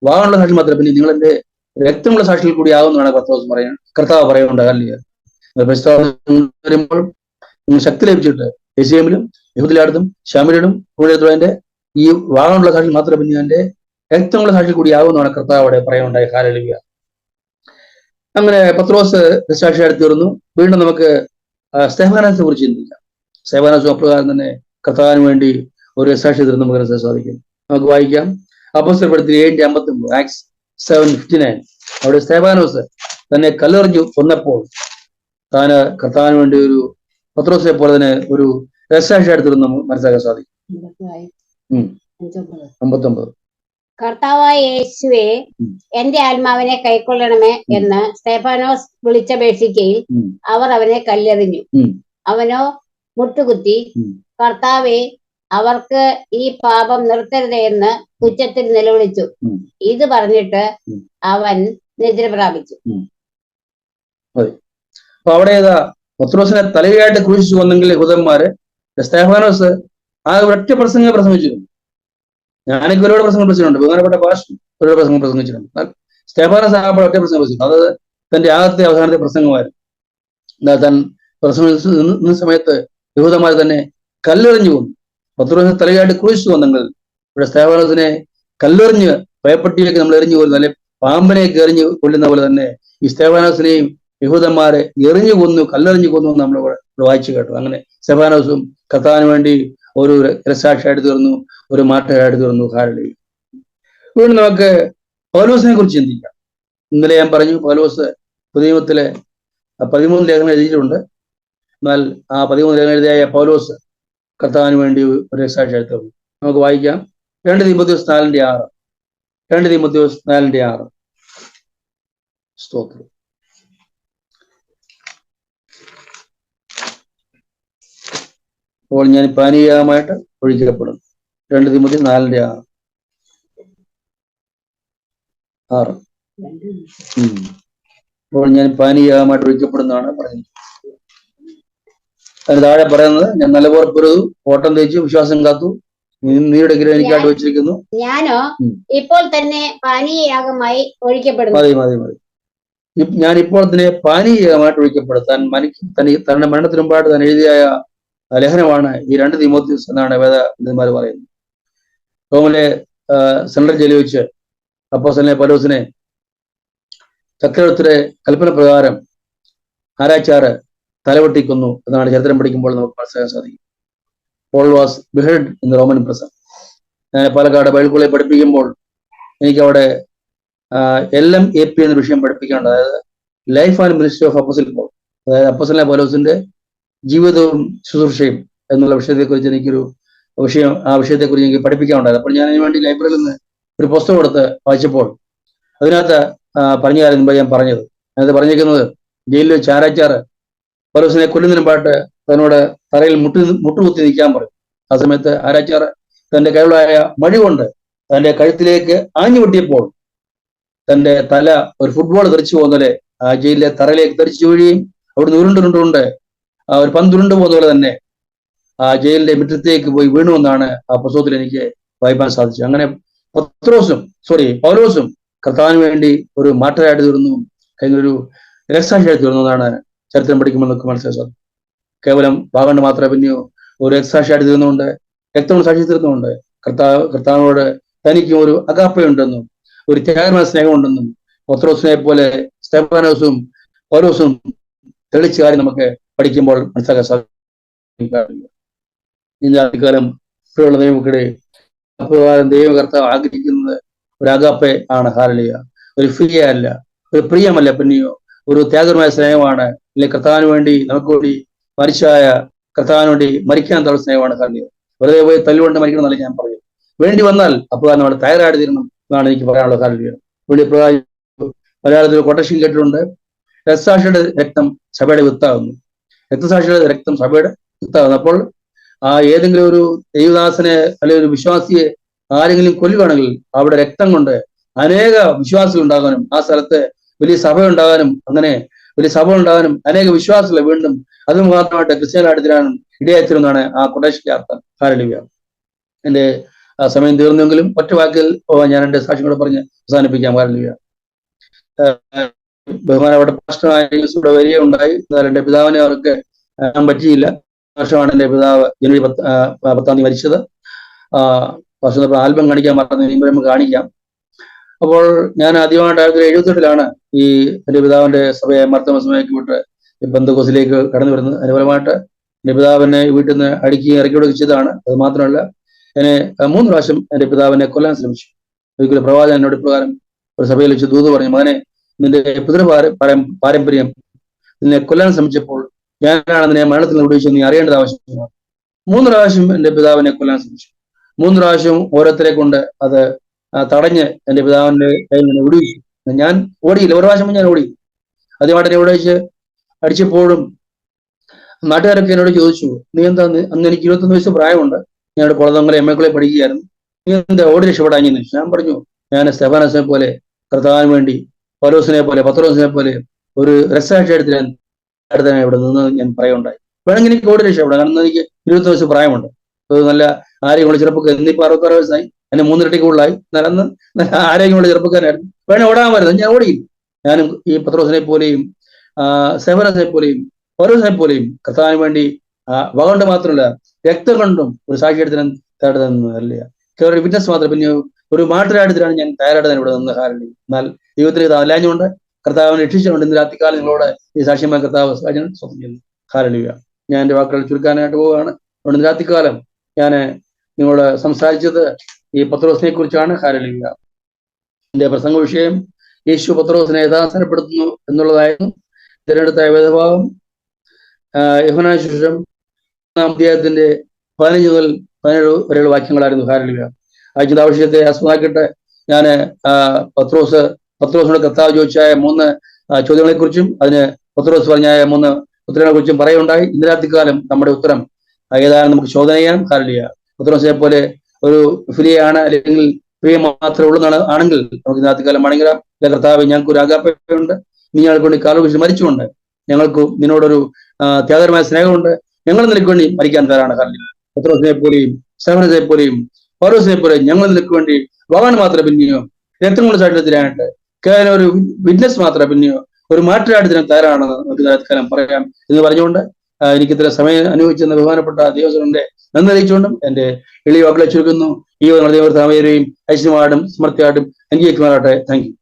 വാഗനുള്ള സാക്ഷി മാത്രമേ പിന്നെ നിങ്ങൾ എന്റെ രക്തമുള്ള സാക്ഷിയിൽ കൂടി ആവുന്നതാണ് കർത്താവ് പറയാൻ കർത്താവ് പറയുന്നുണ്ട് വരുമ്പോൾ ശക്തി ലഭിച്ചിട്ട് എസിയമിലും യഹുദിലാടത്തും ഷാമിലും കൂടെത്തുള്ളതിന്റെ ഈ വാഹനമുള്ള സാക്ഷി മാത്രമേ പിന്നെ എന്റെ രക്തമുള്ള സാക്ഷി കൂടിയാകുമെന്നാണ് കർത്താവ് അവിടെ പറയുന്നുണ്ടായി ഹാലലിയ അങ്ങനെ പത്രോസ് സാക്ഷിയായിട്ട് തീർന്നു വീണ്ടും നമുക്ക് സ്തേഫാനത്തെ കുറിച്ച് ചിന്തിക്കാം. സ്തേഫാനസും അപ്രകാരം തന്നെ കർത്താവിന് വേണ്ടി ഒരു സാക്ഷി തീർന്ന് നമുക്ക് മനസ്സിലാക്കാൻ സാധിക്കും നമുക്ക് വായിക്കാം. അപ്പസ്തപ്പെടുത്തി ഏഴിന്റെ അമ്പത്തി ഒമ്പത് ആക്സ് സെവൻ ഫിഫ്റ്റി നയൻ. അവിടെ സ്തേഫാനോസ് തന്നെ കല്ലെറിഞ്ഞു കൊന്നപ്പോൾ താന് കർത്താവിന് വേണ്ടി ഒരു പത്രോസിനെ പോലെ തന്നെ ഒരു രസാക്ഷി എടുത്തിരുന്ന് നമുക്ക് മനസ്സിലാക്കാൻ സാധിക്കും. അമ്പത്തി ഒമ്പത് അമ്പത്തൊമ്പത്. കർത്താവായ യേശുവെ. എന്റെ ആത്മാവിനെ കൈക്കൊള്ളണമേ എന്ന് സ്തേഫാനോസ് വിളിച്ചപേക്ഷിക്കയിൽ അവർ അവനെ കല്ലെറിഞ്ഞു. അവനോ മുട്ടുകുത്തി. കർത്താവെ അവർക്ക് ഈ പാപം നിർത്തരുതേ എന്ന് ഉച്ചത്തിൽ നിലവിളിച്ചു. ഇത് പറഞ്ഞിട്ട് അവൻ നിദ്ര പ്രാപിച്ചു. അപ്പൊ അവിടെ ഏതാ? പത്രോസിനെ തലയായിട്ട് ക്രൂശിച്ചു വന്നെങ്കിൽ ഹുദന്മാര് സ്തേഫാനോസ് ആ ഒരൊറ്റ പ്രസംഗം പ്രസംഗിച്ചിരുന്നു. ഞാനൊക്കെ ഒരുപാട് പ്രസംഗം പ്രസംഗിച്ചിട്ടുണ്ട് ബഹുമാനപ്പെട്ട ഭാഷ ഒരുപാട് പ്രസംഗം പ്രസംഗിച്ചിട്ടുണ്ട്. എന്നാൽ സ്തേഫാനോസ് ആ ഒറ്റ പ്രസംഗം പ്രസംഗിച്ചു അത് തന്റെ ആദ്യത്തെ അവസാനത്തെ പ്രസംഗമായിരുന്നു. താൻ പ്രസംഗം നിന്ന- നിന്ന സമയത്ത് യഹൂദന്മാർ തന്നെ കല്ലെറിഞ്ഞു കൊന്നു പത്രോസ് തലയായിട്ട് ക്രൂശിച്ചു വന്നെങ്കിൽ ഇവിടെ സ്റ്റെഫാനസിനെ കല്ലെറിഞ്ഞ് ഭയപ്പെട്ടിയിലേക്ക് നമ്മൾ എറിഞ്ഞു കൊല്ലുന്നു. അല്ലെ പാമ്പനെ എറിഞ്ഞു കൊല്ലുന്ന പോലെ തന്നെ ഈ സ്തേഫാനോസിനെയും യഹൂദന്മാരെ എറിഞ്ഞു കൊന്നു കല്ലെറിഞ്ഞു കൊന്നു നമ്മൾ ഇവിടെ വായിച്ചു കേട്ടു. അങ്ങനെ സ്റ്റെഫാനോസും കത്താന് വേണ്ടി ഒരു രസാക്ഷിയായിട്ട് തീർന്നു ഒരു മാറ്റമായിട്ട് തീർന്നു ഹാരളി വീണ്ടും നമുക്ക് പൗലോസിനെ കുറിച്ച് ചിന്തിക്കാം. ഇന്നലെ ഞാൻ പറഞ്ഞു പൗലോസ് പുതിയത്തിലെ പതിമൂന്ന് ലേഖനം എഴുതിയിട്ടുണ്ട്. എന്നാൽ ആ പതിമൂന്ന് ലേഖനം എഴുതിയായ പൗലോസ് കർത്താവിന് വേണ്ടി ഒരു രസാക്ഷിയായിട്ട് തീർന്നു. നമുക്ക് വായിക്കാം. രണ്ട് തീമത്യോസ് നാലിന്റെ ആറ്. രണ്ട് തീമത്യോസ് നാലിന്റെ ആറ്. സ്തോത്രം. അപ്പോൾ ഞാൻ പാനീയമായിട്ട് ഒഴിക്കപ്പെടും രണ്ട് തിമുതി നാലിന്റെ ആറ്. ആറ്. അപ്പോൾ ഞാൻ പാനീയമായിട്ട് ഒഴിക്കപ്പെടുന്നതാണ് പറയുന്നത് അതിന് താഴെ പറയുന്നത് ഞാൻ നല്ലപോലെ പൊരുതു ഓട്ടം തേച്ചു വിശ്വാസം കാത്തു. നീയുടെ ഗ്രഹം എനിക്കായിട്ട് വെച്ചിരിക്കുന്നു. ഞാനോ? ഇപ്പോൾ തന്നെ പാനീയയാഗമായി ഒഴിക്കപ്പെടുന്നു. മതി മതി മതി. ഞാൻ ഇപ്പോൾ തന്നെ പാനീയമായിട്ട് ഒഴിക്കപ്പെടും തൻ മനിക്ക് തന്നെ തന്റെ മരണത്തിനുമ്പായിട്ട് താൻ എഴുതിയായ ലേഖനമാണ് ഈ രണ്ട് തിമോത്യൂസ് എന്നാണ് വേദ പണ്ഡിതന്മാർ പറയുന്നത്. റോമിലെ സെൻട്രൽ ജയിലിൽ വെച്ച് അപ്പോസലിനെ പലോസിനെ ചക്രവർത്തിയുടെ കൽപ്പന പ്രകാരം ആരാച്ചാറ് തലവെട്ടിക്കുന്നു എന്നാണ് ചരിത്രം പഠിക്കുമ്പോൾ നമുക്ക് മനസ്സിലാക്കാൻ സാധിക്കും. Paul was beheaded in Roman prison ഞാൻ പാലക്കാട് ബൈബിൾ പഠിപ്പിക്കുമ്പോൾ എനിക്ക് അവിടെ എൽ എം എ പി എന്ന വിഷയം പഠിപ്പിക്കാനുണ്ട്. അതായത് life and ministry of apostle Paul. അതായത് അപ്പോസലിനെ പൗലോസിന്റെ ജീവിതവും ശുശ്രൂഷയും എന്നുള്ള വിഷയത്തെക്കുറിച്ച് എനിക്കൊരു വിഷയം ആ വിഷയത്തെക്കുറിച്ച് എനിക്ക് പഠിപ്പിക്കാനുണ്ടായിരുന്നു. അപ്പോൾ ഞാൻ അതിന് വേണ്ടി ലൈബ്രറിയിൽ നിന്ന് ഒരു പുസ്തകം എടുത്ത് വായിച്ചപ്പോൾ അതിനകത്ത് പറഞ്ഞ കാര്യം മുമ്പ് ഞാൻ പറഞ്ഞത്. അതിനകത്ത് പറഞ്ഞിരിക്കുന്നത് ജയിലിൽ വെച്ച് ആരാച്ചാറ് പൗലോസിനെ കൊല്ലുന്നതിന് പാട്ട് തന്നോട് തറയിൽ മുട്ടി മുട്ടുകുത്തി നിൽക്കാൻ പറയും ആ സമയത്ത് ആരാച്ചാറ് തന്റെ കൈകളായ മഴ കൊണ്ട് തന്റെ കഴുത്തിലേക്ക് ആഞ്ഞു വെട്ടിയപ്പോൾ തന്റെ തല ഒരു ഫുട്ബോൾ തെറിച്ചു പോകുന്നതിലെ ആ ജയിലിലെ തറയിലേക്ക് തെറിച്ചു വീഴുകയും അവിടുന്ന് ഉരുണ്ടുരുണ്ടുകൊണ്ട് ഒരു പന്തുരുണ്ട് പോകുന്ന പോലെ തന്നെ ആ ജയിലിന്റെ മുറ്റത്തേക്ക് പോയി വീണു എന്നാണ് ആ പുസ്തകത്തിൽ എനിക്ക് വായിപ്പാൻ സാധിച്ചത്. അങ്ങനെ പത്രോസും സോറി പൗലോസും കർത്താവിന് വേണ്ടി ഒരു മാറ്റരായിട്ട് തീർന്നു. അല്ലെങ്കിൽ ഒരു രക്സാക്ഷിയായി എന്നാണ് ചരിത്രം പഠിക്കുമ്പോൾ നമുക്ക് മനസ്സിലാക്കാൻ സാധിക്കും കേവലം വാഗണ്ട് മാത്രമേ പിന്നെയോ ഒരു രക്സാക്ഷിയായിട്ട് തീർന്നുകൊണ്ട് രക്തം സാക്ഷി തീർന്നുകൊണ്ട് കർത്താവ് കർത്താവിനോട് തനിക്കും ഒരു അകാപ്പയുണ്ടെന്നും ഒരു ത്യാഗമായ സ്നേഹമുണ്ടെന്നും പത്രോസിനെ പോലെ സ്റ്റെഫാനോസും പൗലോസും തെളിച്ച കാര്യം നമുക്ക് പഠിക്കുമ്പോൾ മനസ്സിലാക്കാൻ സാധിക്കും ഇന്ന് അധികാലം ഇപ്പോഴുള്ള ദൈവമക്കളെ അപ്രകാരം ദൈവകർത്താവ് ആഗ്രഹിക്കുന്നത് ഒരു അകാപ്പെ ആണ് ഹാരളിയ ഒരു ഫിയ അല്ല ഒരു പ്രിയമല്ല പിന്നെയോ. ഒരു ത്യാഗമായ സ്നേഹമാണ്. അല്ലെങ്കിൽ കർത്താവിന് വേണ്ടി നമുക്ക് വേണ്ടി മരിച്ചായ കർത്താവിന് വേണ്ടി മരിക്കാൻ തള്ള സ്നേഹമാണ് ഹാരലിയ വെറുതെ പോയി തല്ലുകൊണ്ട് മരിക്കണം എന്നല്ല ഞാൻ പറയും വേണ്ടി വന്നാൽ അപ്പോൾ നമ്മൾ തയ്യാറായി തീരണം എന്നാണ് എനിക്ക് പറയാനുള്ള ഹാരലിയ വേണ്ടി പ്രകാശം മലയാളത്തിൽ കൊട്ടേഷൻ കേട്ടിട്ടുണ്ട്. രസാക്ഷിയുടെ രക്തം സഭയുടെ വിത്താകുന്നു. രക്തസാക്ഷിയുടെ രക്തം സഭയുടെ രക്തമാണ്. അപ്പോൾ ആ ഏതെങ്കിലും ഒരു ദൈവദാസനെ അല്ലെങ്കിൽ ഒരു വിശ്വാസിയെ ആരെങ്കിലും കൊല്ലുകയാണെങ്കിൽ അവിടെ രക്തം കൊണ്ട് അനേക വിശ്വാസികൾ ഉണ്ടാകാനും ആ സ്ഥലത്ത് വലിയ സഭ ഉണ്ടാകാനും അങ്ങനെ വലിയ സഭ ഉണ്ടാകാനും അനേക വിശ്വാസികളെ വീണ്ടും അത് മാത്രമായിട്ട് ക്രിസ്ത്യാനായിട്ട് തീരാനും ആ കൊട്ടേഷന്റെ അർത്ഥം ഹാരലിവ്യ എന്റെ സമയം തീർന്നെങ്കിലും ഒറ്റ വാക്കിൽ ഞാൻ എന്റെ സാക്ഷ്യം കൂടെ പറഞ്ഞ് അവസാനിപ്പിക്കാം. ഹാരലിവ്യ ബഹുമാനപ്പെട്ട പാസ്റ്ററായ ഉണ്ടായി. എന്നാലും എന്റെ പിതാവിനെ അവർക്ക് കാണാൻ പറ്റിയില്ല. വർഷമാണ് എന്റെ പിതാവ് ജനുവരി പത്ത് പത്താം തീയതി മരിച്ചത്. വർഷം ആൽബം കാണിക്കാൻ മറന്നു ഇനി നമുക്ക് കാണിക്കാം. അപ്പോൾ ഞാൻ ആദ്യമായിട്ട് ആയിരത്തി എഴുപത്തെട്ടിലാണ് ഈ എന്റെ പിതാവിന്റെ സഭയെ മർത്തമ സമയക്ക് വിട്ട് ബന്ധുക്കോസിലേക്ക് കടന്നു വരുന്നത്. അതിന് ഫലമായിട്ട് എന്റെ പിതാവിനെ വീട്ടിൽ നിന്ന് അടുക്കുകയും ഇറക്കി വിടുകയും ചെയ്തതാണ് അത് മാത്രമല്ല എന്നെ മൂന്ന് പ്രാവശ്യം എന്റെ പിതാവിനെ കൊല്ലാൻ ശ്രമിച്ചു. ഒരിക്കലും പ്രവാചകൻ എന്നോട് പ്രകാരം ഒരു സഭയിൽ വെച്ച് ദൂത് പറഞ്ഞു മകനെ നിന്റെ പിതൃ പാരമ്പര്യം നിന്നെ കൊല്ലാൻ ശ്രമിച്ചപ്പോൾ ഞാനാണ് നിന്നെ മരണത്തിൽ വിടുവിച്ചത് നീ അറിയേണ്ടത് ആവശ്യമാണ്. മൂന്ന് പ്രാവശ്യം എന്റെ പിതാവിനെ കൊല്ലാൻ ശ്രമിച്ചു. മൂന്ന് പ്രാവശ്യം ഓരോരുത്തരെ കൊണ്ട് അത് തടഞ്ഞ് എന്റെ പിതാവിന്റെ കയ്യിൽ നിന്ന് വിടുവിച്ചു. ഞാൻ ഓടിയില്ല. ഒരു പ്രാവശ്യം ഞാൻ ഓടി. ആദ്യമായിട്ട് എന്നെ ഓടിച്ച് അടിച്ചപ്പോഴും നാട്ടുകാരൊക്കെ എന്നോട് ചോദിച്ചു നീ എന്താ അന്ന് എനിക്ക് ഇരുപത്തൊന്ന് വയസ്സ് പ്രായമുണ്ട്. ഞാൻ കുളതങ്ങളെ എം എ പഠിക്കുകയായിരുന്നു. നീ എന്താ ഓടി രക്ഷപ്പെടാൻ ഞാൻ പറഞ്ഞു ഞാൻ സ്റ്റെഫാനസിനെ പോലെ കർത്താവിന് വേണ്ടി പൗലോസിനെ പോലെ പത്രോസിനെ പോലെ ഒരു രസാക്ഷിയായിട്ട് ഞാൻ അടുത്താണ് ഇവിടെ നിന്ന് ഞാൻ പറയുണ്ടായി വേണമെങ്കിൽ എനിക്ക് ഓടി ഇവിടെ കാരണം എനിക്ക് ഇരുപത്തി വയസ്സ് പ്രായമുണ്ട്. നല്ല ആരോഗ്യമുള്ള ചെറുപ്പക്കാർ ഇന്നിപ്പോ അറുപത്താറ് വയസ്സായി. എന്നെ മൂന്നിരട്ടി കൂടുതലായി. നല്ല ആരോഗ്യമുള്ള ചെറുപ്പക്കാരായിരുന്നു വേണേ ഓടാമായിരുന്നു ഞാൻ ഓടിയില്ല. ഞാനും ഈ പത്രോസിനെ പോലെയും സേവനസിനെ പോലെയും പൗരോസിനെ പോലെയും കർത്താവിന് വേണ്ടി വക മാത്രമല്ല രക്തം കൊണ്ടും ഒരു സാക്ഷിയെടുത്തിന് തേടുന്നതല്ല കേരള വിറ്റ്നസ് മാത്രം പിന്നെ ഒരു മാറ്റരാടുത്തിലാണ് ഞാൻ തയ്യാറെടുത്താൻ ഇവിടെ നിന്ന് കാരണം എന്നാൽ ദൈവത്തിൽ ഇത് അല്ലാഞ്ഞുകൊണ്ട് കർത്താവിനെ രക്ഷിച്ചുകൊണ്ട് ഇന്ന് രാത്രികാലം നിങ്ങളോട് ഈ സാക്ഷ്യമായ കർത്താവ് സാക്ഷ്യം സ്വപ്നം ചെയ്യുന്നു. ഞാൻ എന്റെ വാക്കുകൾ ചുരുക്കാനായിട്ട് പോവുകയാണ്. അതുകൊണ്ട് ഇന്ന് രാത്രികാലം ഞാൻ നിങ്ങളോട് സംസാരിച്ചത് ഈ പത്രോസിനെ കുറിച്ചാണ് ഹാരലിയ എന്റെ പ്രസംഗ വിഷയം യേശു പത്രോസിനെ യഥാസനപ്പെടുത്തുന്നു എന്നുള്ളതായിരുന്നു. തിരഞ്ഞെടുത്ത വേദഭാവം യഹനായ ശേഷം അധ്യായത്തിന്റെ പതിനഞ്ച് മുതൽ പതിനേഴ് വരെയുള്ള വാക്യങ്ങളായിരുന്നു. ഹാരലിയ ആ ആവശ്യത്തെ ആസ്പദമാക്കിയിട്ട് ഞാൻ പത്രോസ് പത്രോസിനോട് കർത്താവ് ചോദിച്ചായ മൂന്ന് ചോദ്യങ്ങളെക്കുറിച്ചും അതിന് പത്രോസ് പറഞ്ഞായ മൂന്ന് ഉത്തരങ്ങളെ കുറിച്ചും പറയുണ്ടായി ഇന്ന് രാത്രികാലം നമ്മുടെ ഉത്തരം. ഏതായാലും നമുക്ക് ചോദന ചെയ്യാം. ഹാരലിയ പത്രോസിനെ പോലെ ഒരു ഫിലിയാണ് അല്ലെങ്കിൽ പ്രിയ മാത്രമേ ഉള്ളൂ ആണെങ്കിൽ നമുക്ക് ഇന്ന് രാത്രികാലം ആണെങ്കിൽ കർത്താവ് ഞങ്ങൾക്ക് ഒരു ആകാപ്പയുണ്ട് നീ ഞങ്ങൾക്ക് വേണ്ടി കുറിച്ച് മരിച്ചുകൊണ്ട് ഞങ്ങൾക്ക് നിന്നോടൊരു ത്യാഗരമായ സ്നേഹമുണ്ട്. ഞങ്ങൾ നിനക്ക് വേണ്ടി മരിക്കാൻ തരാണ് കാരണം പത്രോസിനെ പോലെയും സേവനത്തെ പോലെയും പൗരോസിനെ പോലെ ഞങ്ങൾ നിനക്ക് വേണ്ടി ഭഗവാൻ മാത്രം പിന്നെയോ? രക്തം കൊണ്ട് സാക്ഷ്യത്തിനായിട്ട് കേവലം ഒരു വിറ്റ്നസ് മാത്രം പിന്നെയോ? ഒരു മാറ്റരാട്ടത്തിന് തയ്യാറാണെന്ന് നമുക്ക് തൽക്കാലം പറയാം എന്ന് പറഞ്ഞുകൊണ്ട് എനിക്ക് ഇത്ര സമയം അനുഭവിച്ചെന്ന ബഹുമാനപ്പെട്ട ദേവസ്വന്റെ നന്ദി അറിയിച്ചുകൊണ്ടും എന്റെ എളിയ വാക്കുകളെ ചുരുക്കുന്നു. ഈ ദൈവത്താമേരെയും ഐശ്വര്യമാടും സമൃദ്ധിയായിട്ടും അംഗീകരിക്കുമാറാട്ടെ താങ്ക് യു